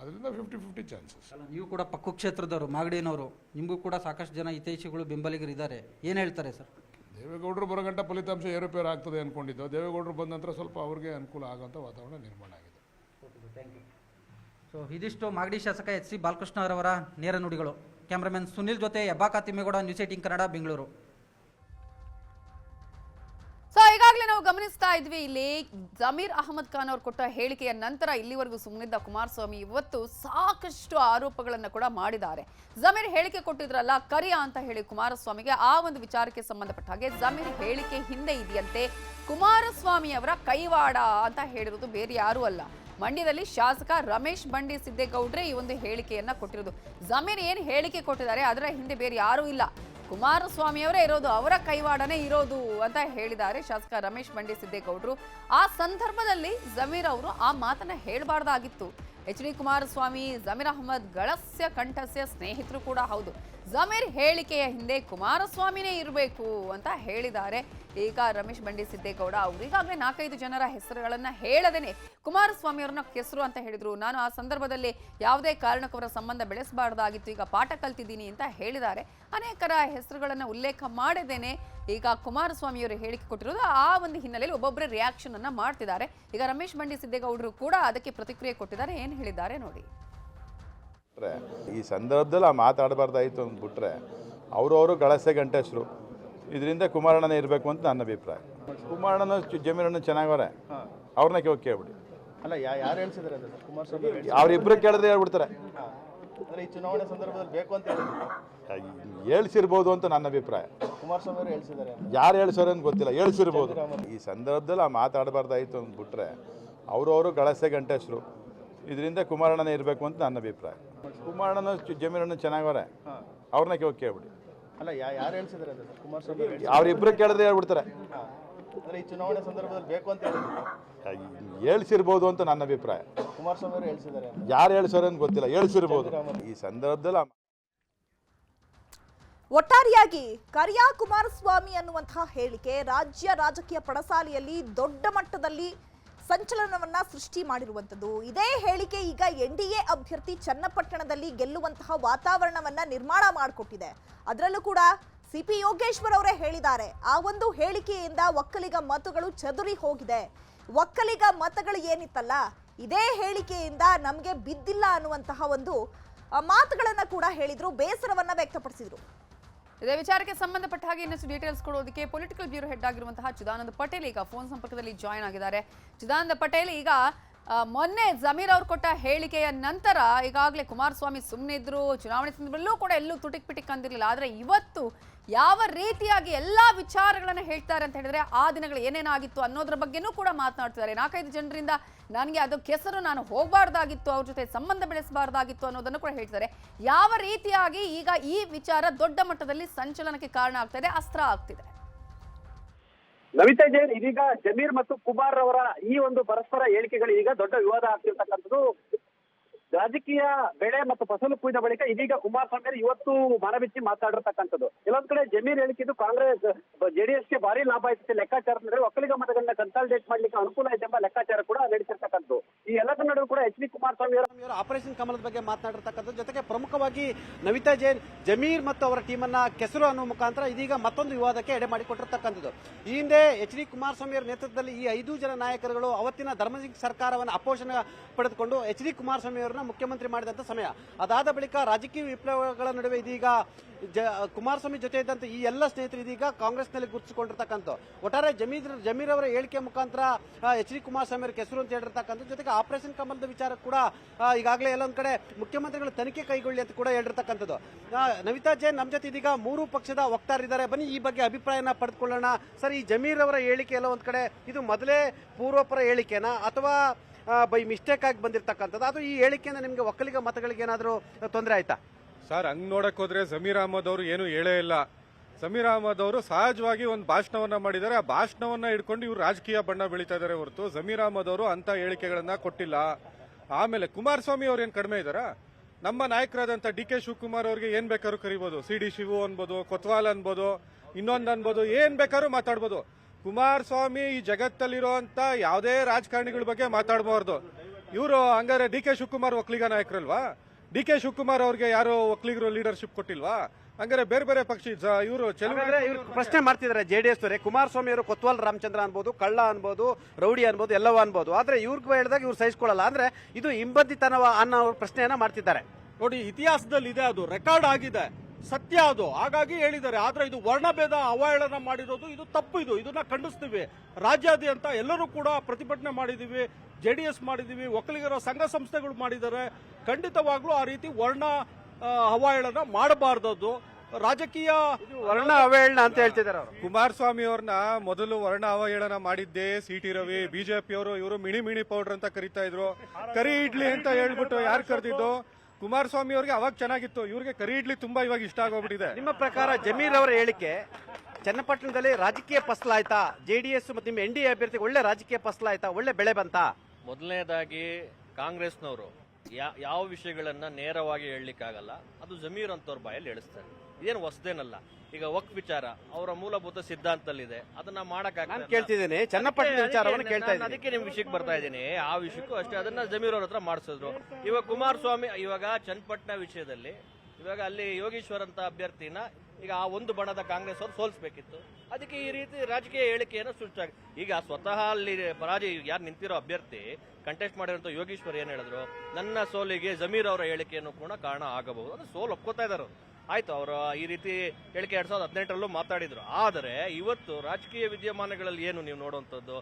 ಅದರಿಂದ ಫಿಫ್ಟಿ ಫಿಫ್ಟಿ ಚಾನ್ಸಸ್ ಅಲ್ಲ ನೀವು ಕೂಡ ಪಕ್ಕು ಕ್ಷೇತ್ರದವರು ಮಾಗಡಿನವರು ನಿಮಗೂ ಕೂಡ ಸಾಕಷ್ಟು ಜನ ಹಿತೈಷಿಗಳು ಬೆಂಬಲಿಗರು ಇದ್ದಾರೆ. ಏನು ಹೇಳ್ತಾರೆ ಸರ್? ದೇವೇಗೌಡರು ಬರೋಗಂಟ ಫಲಿತಾಂಶ ಏರುಪೇರು ಆಗ್ತದೆ ಅಂದ್ಕೊಂಡಿದ್ದು ದೇವೇಗೌಡರು ಬಂದ ನಂತರ ಸ್ವಲ್ಪ ಅವ್ರಿಗೆ ಅನುಕೂಲ ಆಗೋಂಥ ವಾತಾವರಣ ನಿರ್ಮಾಣ ಆಗಿದೆ. ಸೊ ಇದಿಷ್ಟು ಮಾಗಡಿ ಶಾಸಕ ಎಚ್ ಸಿ ಬಾಲಕೃಷ್ಣ ಅವರವರ ನೇರ ನುಡಿಗಳು. ಕ್ಯಾಮ್ರಾಮನ್ ಸುನಿಲ್ ಜೊತೆ ಯಬ್ಬಾಕ Thimmegowda news eighteen Kannada Bengaluru. So ಈಗಾಗಲೇ ನಾವು ಗಮನಿಸ್ತಾ ಇದ್ವಿ, ಇಲ್ಲಿ ಜಮೀರ್ ಅಹಮದ್ ಖಾನ್ ಅವರು ಕೊಟ್ಟ ಹೇಳಿಕೆಯ ನಂತರ ಇಲ್ಲಿವರೆಗೂ ಸುಮ್ಮನಿದ್ದ ಕುಮಾರಸ್ವಾಮಿ ಇವತ್ತು ಸಾಕಷ್ಟು ಆರೋಪಗಳನ್ನು ಕೂಡ ಮಾಡಿದ್ದಾರೆ. ಜಮೀರ್ ಹೇಳಿಕೆ ಕೊಟ್ಟಿದ್ರಲ್ಲ, ಕರಿಯ ಅಂತ ಹೇಳಿ ಕುಮಾರಸ್ವಾಮಿಗೆ ಆ ಒಂದು ವಿಚಾರಕ್ಕೆ ಸಂಬಂಧಪಟ್ಟ ಹಾಗೆ ಜಮೀರ್ ಹೇಳಿಕೆ ಹಿಂದೆ ಇದೆಯಂತೆ ಕುಮಾರಸ್ವಾಮಿ ಅವರ ಕೈವಾಡ ಅಂತ ಹೇಳಿರೋದು ಬೇರೆ ಯಾರೂ ಅಲ್ಲ. ಮಂಡ್ಯದಲ್ಲಿ ಶಾಸಕ ರಮೇಶ್ ಬಂಡಿ ಸಿದ್ದೇಗೌಡ್ರೆ ಈ ಒಂದು ಹೇಳಿಕೆಯನ್ನ ಕೊಟ್ಟಿರೋದು. ಜಮೀರ್ ಏನು ಹೇಳಿಕೆ ಕೊಟ್ಟಿದ್ದಾರೆ ಅದರ ಹಿಂದೆ ಬೇರೆ ಯಾರೂ ಇಲ್ಲ. ಕುಮಾರಸ್ವಾಮಿ ಅವರೇ ಇರೋದು, ಅವರ ಕೈವಾಡನೇ ಇರೋದು ಅಂತ ಹೇಳಿದ್ದಾರೆ ಶಾಸಕ ರಮೇಶ್ ಬಂಡಿ ಸಿದ್ದೇಗೌಡರು. ಆ ಸಂದರ್ಭದಲ್ಲಿ ಜಮೀರ್ ಅವರು ಆ ಮಾತನ್ನ ಹೇಳಬಾರ್ದಾಗಿತ್ತು. ಎಚ್ ಡಿ ಕುಮಾರಸ್ವಾಮಿ, ಜಮೀರ್ ಅಹಮದ್, ಗಳಸ್ಯ, ಕಂಠಸ್ಯ ಸ್ನೇಹಿತರು ಕೂಡ ಹೌದು. ಜಮೀರ್ ಹೇಳಿಕೆಯ ಹಿಂದೆ ಕುಮಾರಸ್ವಾಮಿನೇ ಇರಬೇಕು ಅಂತ ಹೇಳಿದ್ದಾರೆ. ಈಗ ರಮೇಶ್ ಬಂಡಿ ಸಿದ್ದೇಗೌಡ ಅವರು ಈಗಾಗಲೇ ನಾಲ್ಕೈದು ಜನರ ಹೆಸರುಗಳನ್ನು ಹೇಳದೇನೆ ಕುಮಾರಸ್ವಾಮಿ ಅವ್ರನ್ನ ಹೆಸರು ಅಂತ ಹೇಳಿದ್ರು. ನಾನು ಆ ಸಂದರ್ಭದಲ್ಲಿ ಯಾವುದೇ ಕಾರಣಕ್ಕವರ ಸಂಬಂಧ ಬೆಳೆಸಬಾರ್ದಾಗಿತ್ತು. ಈಗ ಪಾಠ ಕಲ್ತಿದ್ದೀನಿ ಅಂತ ಹೇಳಿದ್ದಾರೆ. ಅನೇಕರ ಹೆಸರುಗಳನ್ನು ಉಲ್ಲೇಖ ಮಾಡದೇನೆ ಈಗ ಕುಮಾರಸ್ವಾಮಿ ಅವರು ಹೇಳಿಕೆ ಕೊಟ್ಟಿರೋದು ಆ ಒಂದು ಹಿನ್ನೆಲೆಯಲ್ಲಿ ಒಬ್ಬೊಬ್ಬರೇ ರಿಯಾಕ್ಷನ್ ಅನ್ನ ಮಾಡ್ತಿದ್ದಾರೆ. ಈಗ ರಮೇಶ್ ಬಂಡಿ ಸಿದ್ದೇಗೌಡರು ಕೂಡ ಅದಕ್ಕೆ ಪ್ರತಿಕ್ರಿಯೆ ಕೊಟ್ಟಿದ್ದಾರೆ. ಏನು ಹೇಳಿದ್ದಾರೆ ನೋಡಿ. ಬಿಟ್ರೆ ಈ ಸಂದರ್ಭದಲ್ಲಿ ಆ ಮಾತಾಡಬಾರ್ದಾಯಿತು ಅಂದ್ಬಿಟ್ರೆ ಅವರವರು ಗಳಸೆ ಗಂಟೆಸರು. ಇದರಿಂದ ಕುಮಾರಣ್ಣನೇ ಇರಬೇಕು ಅಂತ ನನ್ನ ಅಭಿಪ್ರಾಯ. ಕುಮಾರಣ್ಣನ ಜಮೀನನ್ನು ಜಮೀರಣ್ಣ ಚೆನ್ನಾಗವ್ರೆ. ಅವ್ರನ್ನ ಕೇಳಿ ಕೇಳ್ಬಿಡಿ. ಅಲ್ಲ ಯಾರು ಹೇಳ್ಸಿದ್ರೆ ಅವರಿಬ್ಬರು ಕೇಳಿದ್ರೆ ಹೇಳ್ಬಿಡ್ತಾರೆ. ಈ ಚುನಾವಣೆ ಸಂದರ್ಭದಲ್ಲಿ ಬೇಕು ಅಂತ ಹೇಳ್ಸಿರ್ಬೋದು ಅಂತ ನನ್ನ ಅಭಿಪ್ರಾಯ. ಕುಮಾರಸ್ವಾಮಿ ಅವರು ಹೇಳ್ಸಿದ್ದಾರೆ ಯಾರು ಹೇಳ್ಸೋರು ಅಂತ ಗೊತ್ತಿಲ್ಲ. ಹೇಳ್ಸಿರ್ಬೋದು. ಈ ಸಂದರ್ಭದಲ್ಲಿ ಆ ಮಾತಾಡಬಾರ್ದಾಯಿತು ಅಂದ್ಬಿಟ್ರೆ ಅವರವರು ಗಳಸೆ ಗಂಟೆಸ್ರು. ಇದರಿಂದ ಕುಮಾರಣ್ಣನೇ ಇರಬೇಕು ಅಂತ ನನ್ನ ಅಭಿಪ್ರಾಯ. ಕುಮಾರಣ್ಣನ ಜಮೀರಣ್ಣ ಚೆನ್ನಾಗವರೆ. ಅವ್ರನ್ನ ಹೋಗಿ ಕೇಳ್ಬಿಡಿ. ಅಲ್ಲ ಯಾರು ಹೇಳ್ಸಿದ್ರೆ ಅದು ಸರ್ ಕುಮಾರಸ್ವಾಮಿ ಅವರಿಬ್ಬರು ಕೇಳಿದ್ರೆ ಹೇಳ್ಬಿಡ್ತಾರೆ. ಅಂದ್ರೆ ಈ ಚುನಾವಣೆ ಸಂದರ್ಭದಲ್ಲಿ ಬೇಕು ಅಂತ ಹೇಳಿದ್ರು. ಹೇಳ್ಸಿರ್ಬೋದು ಅಂತ ನನ್ನ ಅಭಿಪ್ರಾಯ. ಕುಮಾರಸ್ವಾಮಿ ಅವರು ಹೇಳ್ಸಿದ್ದಾರೆ ಯಾರು ಹೇಳ್ಸೋರು ಅಂತ ಗೊತ್ತಿಲ್ಲ. ಹೇಳ್ಸಿರ್ಬೋದು. ಈ ಸಂದರ್ಭದಲ್ಲಿ ಒಟ್ಟಾರೆಯಾಗಿ ಕರಿಯಾ ಕುಮಾರಸ್ವಾಮಿ ಅನ್ನುವಂತಹ ಹೇಳಿಕೆ ರಾಜ್ಯ ರಾಜಕೀಯ ಪಡಸಾಲಿಯಲ್ಲಿ ದೊಡ್ಡ ಮಟ್ಟದಲ್ಲಿ ಸಂಚಲನವನ್ನ ಸೃಷ್ಟಿ ಮಾಡಿರುವಂಥದ್ದು. ಇದೇ ಹೇಳಿಕೆ ಈಗ ಎನ್ ಡಿ ಎ ಅಭ್ಯರ್ಥಿ ಚನ್ನಪಟ್ಟಣದಲ್ಲಿ ಗೆಲ್ಲುವಂತಹ ವಾತಾವರಣವನ್ನ ನಿರ್ಮಾಣ ಮಾಡಿಕೊಟ್ಟಿದೆ. ಅದರಲ್ಲೂ ಕೂಡ ಸಿ ಪಿ ಯೋಗೇಶ್ವರ್ ಅವರೇ ಹೇಳಿದ್ದಾರೆ. ಆ ಒಂದು ಹೇಳಿಕೆಯಿಂದ ಒಕ್ಕಲಿಗ ಮತಗಳು ಚದುರಿ ಹೋಗಿದೆ. ಒಕ್ಕಲಿಗ ಮತಗಳು ಏನಿತ್ತಲ್ಲ, ಇದೇ ಹೇಳಿಕೆಯಿಂದ ನಮಗೆ ಬಿದ್ದಿಲ್ಲ ಅನ್ನುವಂತಹ ಒಂದು ಮಾತುಗಳನ್ನು ಕೂಡ ಹೇಳಿದರು, ಬೇಸರವನ್ನ ವ್ಯಕ್ತಪಡಿಸಿದ್ರು. ಇದೇ ವಿಚಾರಕ್ಕೆ ಸಂಬಂಧಪಟ್ಟ ಹಾಗೆ ಇನ್ನಷ್ಟು ಡೀಟೇಲ್ಸ್ ಕೊಡೋದಕ್ಕೆ ಪೊಲಿಟಿಕಲ್ ಬ್ಯೂರೋ ಹೆಡ್ ಆಗಿರುವಂತಹ ಚಿದಾನಂದ ಪಟೇಲ್ ಈಗ ಫೋನ್ ಸಂಪರ್ಕದಲ್ಲಿ ಜಾಯ್ನ್ ಆಗಿದ್ದಾರೆ. ಚಿದಾನಂದ ಪಟೇಲ್ ಈಗ ಮೊನ್ನೆ ಜಮೀರ್ ಅವ್ರು ಕೊಟ್ಟ ಹೇಳಿಕೆಯ ನಂತರ ಈಗಾಗಲೇ ಕುಮಾರಸ್ವಾಮಿ ಸುಮ್ಮನೆ ಇದ್ರು, ಚುನಾವಣೆ ಸಂದರ್ಭದಲ್ಲೂ ಕೂಡ ಎಲ್ಲೂ ತುಟಿಕ್ ಪಿಟಿಕ್ ಅಂದಿರಲಿಲ್ಲ. ಆದರೆ ಇವತ್ತು ಯಾವ ರೀತಿಯಾಗಿ ಎಲ್ಲಾ ವಿಚಾರಗಳನ್ನು ಹೇಳ್ತಾರೆ ಅಂತ ಹೇಳಿದ್ರೆ ಆ ದಿನಗಳು ಏನೇನಾಗಿತ್ತು ಅನ್ನೋದ್ರ ಬಗ್ಗೆನೂ ಕೂಡ ಮಾತನಾಡ್ತಿದ್ದಾರೆ. ನಾಲ್ಕೈದು ಜನರಿಂದ ನನಗೆ ಅದು ಕೆಸರು, ನಾನು ಹೋಗಬಾರ್ದಾಗಿತ್ತು, ಅವ್ರ ಜೊತೆ ಸಂಬಂಧ ಬೆಳೆಸಬಾರ್ದಾಗಿತ್ತು ಅನ್ನೋದನ್ನು ಕೂಡ ಹೇಳ್ತಾರೆ ಯಾವ ರೀತಿಯಾಗಿ ಈಗ ಈ ವಿಚಾರ ದೊಡ್ಡ ಮಟ್ಟದಲ್ಲಿ ಸಂಚಲನಕ್ಕೆ ಕಾರಣ ಆಗ್ತಾ ಅಸ್ತ್ರ ಆಗ್ತಿದೆ. ನಮಿತಾ ಜೈನ್ ಇದೀಗ ಜಮೀರ್ ಮತ್ತು ಕುಮಾರ್ ಅವರ ಈ ಒಂದು ಪರಸ್ಪರ ಹೇಳಿಕೆಗಳು ಈಗ ದೊಡ್ಡ ವಿವಾದ ಆಗ್ತಿರ್ತಕ್ಕಂಥದ್ದು ರಾಜಕೀಯ ಬೆಳೆ ಮತ್ತು ಫಸಲು ಕುಯ್ದ ಬಳಿಕ ಇದೀಗ ಕುಮಾರಸ್ವಾಮಿ ಅವರು ಇವತ್ತು ಮನಬಿಚ್ಚಿ ಮಾತಾಡಿರ್ತಕ್ಕಂಥದ್ದು. ಕೆಲವೊಂದ್ ಕಡೆ ಜಮೀರ್ ಹೇಳಿಕೆದು ಕಾಂಗ್ರೆಸ್ ಜೆಡಿಎಸ್ಗೆ ಭಾರಿ ಲಾಭ ಐತೆ ಅಂದ್ರೆ ಒಕ್ಕಲಿಗ ಮತಗಳನ್ನ ಕನ್ಸಾಲಿಡೇಟ್ ಮಾಡ್ಲಿಕ್ಕೆ ಅನುಕೂಲ ಐತೆ ಎಂಬ ಲೆಕ್ಕಾಚಾರ ಕೂಡ ನಡೆಸಿರ್ತಕ್ಕಂಥದ್ದು. ಈ ಎಲ್ಲದರ ನಡುವೆ ಕೂಡ ಎಚ್ ಡಿ ಕುಮಾರಸ್ವಾಮಿ ಅವರು ಅವರು ಆಪರೇಷನ್ ಕಮಲದ ಬಗ್ಗೆ ಮಾತನಾಡಿರ್ತಕ್ಕಂಥದ್ದು ಜೊತೆಗೆ ಪ್ರಮುಖವಾಗಿ ನವಿತಾ ಜೈನ್, ಜಮೀರ್ ಮತ್ತು ಅವರ ಟೀಮನ್ನ ಕೆಸರು ಅನ್ನುವ ಮುಖಾಂತರ ಇದೀಗ ಮತ್ತೊಂದು ವಿವಾದಕ್ಕೆ ಎಡೆ ಮಾಡಿಕೊಟ್ಟಿರ್ತಕ್ಕಂಥದ್ದು. ಈ ಹಿಂದೆ ಎಚ್ ಡಿ ಕುಮಾರಸ್ವಾಮಿ ಅವರ ನೇತೃತ್ವದಲ್ಲಿ ಈ ಐದು ಜನ ನಾಯಕರುಗಳು ಅವತ್ತಿನ ಧರ್ಮಸಿಂಗ್ ಸರ್ಕಾರವನ್ನು ಅಪೋಷಣ ಪಡೆದುಕೊಂಡು ಎಚ್ ಡಿ ಕುಮಾರಸ್ವಾಮಿ ಅವರನ್ನ ಮುಖ್ಯಮಂತ್ರಿ ಮಾಡಿದಂತ ಸಮಯ. ಅದಾದ ಬಳಿಕ ರಾಜಕೀಯ ವಿಪ್ಲವಗಳ ನಡುವೆ ಇದೀಗ ಜ, ಕುಮಾರಸ್ವಾಮಿ ಜೊತೆ ಇದ್ದಂತ ಈ ಎಲ್ಲ ಸ್ನೇಹಿತರು ಇದೀಗ ಕಾಂಗ್ರೆಸ್ನಲ್ಲಿ ಗುರುತಿಸಿಕೊಂಡಿರ್ತಕ್ಕಂಥ ಒಟ್ಟಾರೆ ಜಮೀರ್ ಜಮೀರ್ ಅವರ ಹೇಳಿಕೆ ಮುಖಾಂತರ ಎಚ್ ಡಿ ಕುಮಾರಸ್ವಾಮಿ ಅವರ ಹೆಸರು ಅಂತ ಹೇಳಿರ್ತಕ್ಕಂಥ ಜೊತೆಗೆ ಆಪರೇಷನ್ ಕಮಲದ ವಿಚಾರ ಕೂಡ ಈಗಾಗಲೇ ಎಲ್ಲೊಂದು ಕಡೆ ಮುಖ್ಯಮಂತ್ರಿಗಳು ತನಿಖೆ ಕೈಗೊಳ್ಳಿ ಅಂತ ಕೂಡ ಹೇಳಿರ್ತಕ್ಕಂಥದ್ದು. ನವಿತಾ ಜೈನ್ ನಮ್ಮ ಜೊತೆ ಇದೀಗ ಮೂರು ಪಕ್ಷದ ವಕ್ತಾರಿದ್ದಾರೆ ಬನ್ನಿ ಈ ಬಗ್ಗೆ ಅಭಿಪ್ರಾಯನ ಪಡೆದುಕೊಳ್ಳೋಣ. ಸರ್, ಈ ಜಮೀರ್ ಅವರ ಹೇಳಿಕೆ ಎಲ್ಲ ಒಂದು ಕಡೆ, ಇದು ಮೊದಲೇ ಪೂರ್ವಪರ ಹೇಳಿಕೆನಾ ಅಥವಾ ಬೈ ಮಿಸ್ಟೇಕ್ ಆಗಿ ಬಂದಿರತಕ್ಕಂಥದ್ದು. ಅದು ಈ ಹೇಳಿಕೆಯಿಂದ ನಿಮಗೆ ಒಕ್ಕಲಿಗ ಮತಗಳಿಗೆ ಏನಾದರೂ ತೊಂದರೆ ಆಯ್ತಾ? ಸರ್, ಹಂಗ್ ನೋಡಕ್ ಹೋದ್ರೆ ಜಮೀರ್ ಅಹಮದ್ ಅವರು ಏನು ಹೇಳೇ ಇಲ್ಲ. ಸಮೀರ್ ಅಹಮದ್ ಅವರು ಸಹಜವಾಗಿ ಒಂದು ಭಾಷಣವನ್ನ ಮಾಡಿದ್ದಾರೆ. ಆ ಭಾಷಣವನ್ನ ಹಿಡ್ಕೊಂಡು ಇವ್ರು ರಾಜಕೀಯ ಬಣ್ಣ ಬೆಳೀತಾ ಇದಾರೆ ಹೊರತು ಜಮೀರ್ ಅಹಮದ್ ಅವರು ಅಂತ ಹೇಳಿಕೆಗಳನ್ನ ಕೊಟ್ಟಿಲ್ಲ. ಆಮೇಲೆ ಕುಮಾರಸ್ವಾಮಿ ಅವ್ರು ಏನ್ ಕಡಿಮೆ ಇದಾರ? ನಮ್ಮ ನಾಯಕರಾದಂತ ಡಿ ಕೆ ಶಿವಕುಮಾರ್ ಅವ್ರಿಗೆ ಏನ್ ಬೇಕಾದ್ರೂ ಕರಿಬೋದು. ಸಿ ಡಿ ಶಿವು ಅನ್ಬೋದು, ಕೊತ್ವಾಲ್ ಅನ್ಬೋದು, ಇನ್ನೊಂದು ಅನ್ಬೋದು, ಏನ್ ಬೇಕಾದ್ರೂ ಮಾತಾಡ್ಬೋದು. ಕುಮಾರಸ್ವಾಮಿ ಈ ಜಗತ್ತಲ್ಲಿರುವಂತ ಯಾವುದೇ ರಾಜಕಾರಣಿಗಳ ಬಗ್ಗೆ ಮಾತಾಡಬಾರ್ದು. ಇವರು ಹಂಗಾರೆ ಡಿ ಕೆ ಶಿವಕುಮಾರ್ ಒಕ್ಕಲಿಗ ನಾಯಕರಲ್ವಾ? ಡಿ ಕೆ ಶಿವಕುಮಾರ್ ಅವ್ರಿಗೆ ಯಾರು ಒಕ್ಕಲಿಗರು ಲೀಡರ್ಶಿಪ್ ಕೊಟ್ಟಿಲ್ವಾ? ಹಂಗಾರೆ ಬೇರೆ ಬೇರೆ ಪಕ್ಷ ಇವರು ಇವರು ಪ್ರಶ್ನೆ ಮಾಡ್ತಿದ್ದಾರೆ ಜೆಡಿಎಸ್ ಅವರೇ. ಕುಮಾರಸ್ವಾಮಿ ಅವರು ಕೊತ್ವಾಲ್ ರಾಮಚಂದ್ರ ಅನ್ಬೋದು ಕಳ್ಳ ಅನ್ಬೋದು ರೌಡಿ ಅನ್ಬೋದು ಎಲ್ಲವೂ ಅನ್ಬೋದು. ಆದ್ರೆ ಇವ್ರಿಗೆ ಹೇಳಿದಾಗ ಇವ್ರು ಸಹಿಸ್ಕೊಳ್ಳಲ್ಲ ಅಂದ್ರೆ ಇದು ಹಿಂಬದಿತನವ ಅನ್ನೋ ಪ್ರಶ್ನೆಯನ್ನ ಮಾಡ್ತಿದ್ದಾರೆ. ನೋಡಿ ಇತಿಹಾಸದಲ್ಲಿ ಇದೆ ಅದು. ರೆಕಾರ್ಡ್ ಆಗಿದೆ. ಸತ್ಯ ಅದು. ಹಾಗಾಗಿ ಹೇಳಿದ್ದಾರೆ. ಆದ್ರೆ ಇದು ವರ್ಣಭೇದ ಅವಹೇಳನ ಮಾಡಿರೋದು. ಇದು ತಪ್ಪು ಇದು. ಇದನ್ನ ಖಂಡಿಸ್ತೀವಿ. ರಾಜ್ಯಾದ್ಯಂತ ಎಲ್ಲರೂ ಕೂಡ ಪ್ರತಿಭಟನೆ ಮಾಡಿದೀವಿ. ಜೆ ಡಿ ಎಸ್ ಮಾಡಿದೀವಿ. ಒಕ್ಕಲಿಗರ ಸಂಘ ಸಂಸ್ಥೆಗಳು ಮಾಡಿದ್ದಾರೆ. ಖಂಡಿತವಾಗ್ಲೂ ಆ ರೀತಿ ವರ್ಣ ಅವಹೇಳನ ಮಾಡಬಾರ್ದದು. ರಾಜಕೀಯ ವರ್ಣ ಅವಹೇಳನ ಅಂತ ಹೇಳ್ತಿದ್ದಾರೆ ಅವರು. ಕುಮಾರಸ್ವಾಮಿ ಅವ್ರನ್ನ ಮೊದಲು ವರ್ಣ ಅವಹೇಳನ ಮಾಡಿದ್ದೆ ಸಿ ಟಿ ರವಿ. ಬಿಜೆಪಿ ಅವರು ಇವರು ಮಿಣಿ ಮಿಣಿ ಪೌಡರ್ ಅಂತ ಕರಿತಾ ಇದ್ರು. ಕರಿ ಇಡ್ಲಿ ಅಂತ ಹೇಳ್ಬಿಟ್ಟು ಯಾರು ಕರೆದಿದ್ದು? ಕುಮಾರಸ್ವಾಮಿ ಅವ್ರಿಗೆ ಅವಾಗ ಚೆನ್ನಾಗಿತ್ತು. ಇವ್ರಿಗೆ ಕರಿ ಇಡ್ಲಿ ತುಂಬಾ ಇವಾಗ ಇಷ್ಟ ಆಗೋಗ್ಬಿಟ್ಟಿದೆ. ನಿಮ್ಮ ಪ್ರಕಾರ ಜಮೀರ್ ಅವರ ಹೇಳಿಕೆ ಚನ್ನಪಟ್ಟಣದಲ್ಲಿ ರಾಜಕೀಯ ಫಸಲಾಯ್ತಾ? ಜೆಡಿಎಸ್ ಮತ್ತು ನಿಮ್ಮ ಎನ್ ಡಿ ಎ ಅಭ್ಯರ್ಥಿಗೆ ಒಳ್ಳೆ ರಾಜಕೀಯ ಫಸಲಾಯ್ತಾ? ಒಳ್ಳೆ ಬೆಳೆ ಬಂತಾ? ಮೊದಲನೇದಾಗಿ ಕಾಂಗ್ರೆಸ್ನವರು ಯಾ- ಯಾವ ವಿಷಯಗಳನ್ನ ನೇರವಾಗಿ ಹೇಳಲಿಕ್ಕಾಗಲ್ಲ. ಅದು ಜಮೀರ್ ಅಂತವ್ರ ಬಾಯಲ್ಲಿ ಹೇಳಿಸ್ತಾರೆ. ಇದೇನು ಹೊಸದೇನಲ್ಲ. ಈಗ ವಕ್ ವಿಚಾರ ಅವರ ಮೂಲಭೂತ ಸಿದ್ಧಾಂತದಲ್ಲಿದೆ. ಅದನ್ನ ನಾನು ಕೇಳ್ತಿದ್ದೇನೆ. ಚನ್ನಪಟ್ಟಣ ವಿಚಾರವನ್ನು ಕೇಳ್ತಾ ಇದ್ದೀನಿ. ಅದಕ್ಕೆ ನಿಮ್ ವಿಷಯಕ್ಕೆ ಬರ್ತಾ ಇದ್ದೀನಿ. ಆ ವಿಷಯಕ್ಕೂ ಅಷ್ಟೇ. ಅದನ್ನ ಜಮೀರ್ ಅವ್ರ ಹತ್ರ ಮಾಡಿಸಿದ್ರು. ಇವಾಗ ಕುಮಾರಸ್ವಾಮಿ ಇವಾಗ ಚನ್ನಪಟ್ಟಣ ವಿಷಯದಲ್ಲಿ ಇವಾಗ ಅಲ್ಲಿ ಯೋಗೀಶ್ವರ್ ಅಂತ ಅಭ್ಯರ್ಥಿನ ಈಗ ಆ ಒಂದು ಬಣದ ಕಾಂಗ್ರೆಸ್ ಅವರು ಸೋಲಿಸಬೇಕಿತ್ತು. ಅದಕ್ಕೆ ಈ ರೀತಿ ರಾಜಕೀಯ ಹೇಳಿಕೆಯನ್ನು ಸೃಷ್ಟಿ ಈಗ ಸ್ವತಃ ಅಲ್ಲಿ ಪರಾಜಯ ಯಾರು ನಿಂತಿರೋ ಅಭ್ಯರ್ಥಿ ಕಂಟೆಸ್ಟ್ ಮಾಡಿರೋಂಥ ಯೋಗೀಶ್ವರ್ ಏನ್ ಹೇಳಿದ್ರು? ನನ್ನ ಸೋಲಿಗೆ ಜಮೀರ್ ಅವರ ಹೇಳಿಕೆಯನ್ನು ಕೂಡ ಕಾರಣ ಆಗಬಹುದು. ಅದು ಸೋಲ್ ಒಪ್ಕೋತಾ ಇದ್ದಾರೆ ಅವ್ರು. ಆಯ್ತು, ಅವರು ಈ ರೀತಿ ಹೇಳಿಕೆ ಎರಡ್ ಸಾವಿರದ ಹದಿನೆಂಟರಲ್ಲೂ ಮಾತಾಡಿದ್ರು. ಆದರೆ ಇವತ್ತು ರಾಜಕೀಯ ವಿದ್ಯಮಾನಗಳಲ್ಲಿ ಏನು ನೀವು ನೋಡುವಂಥದ್ದು?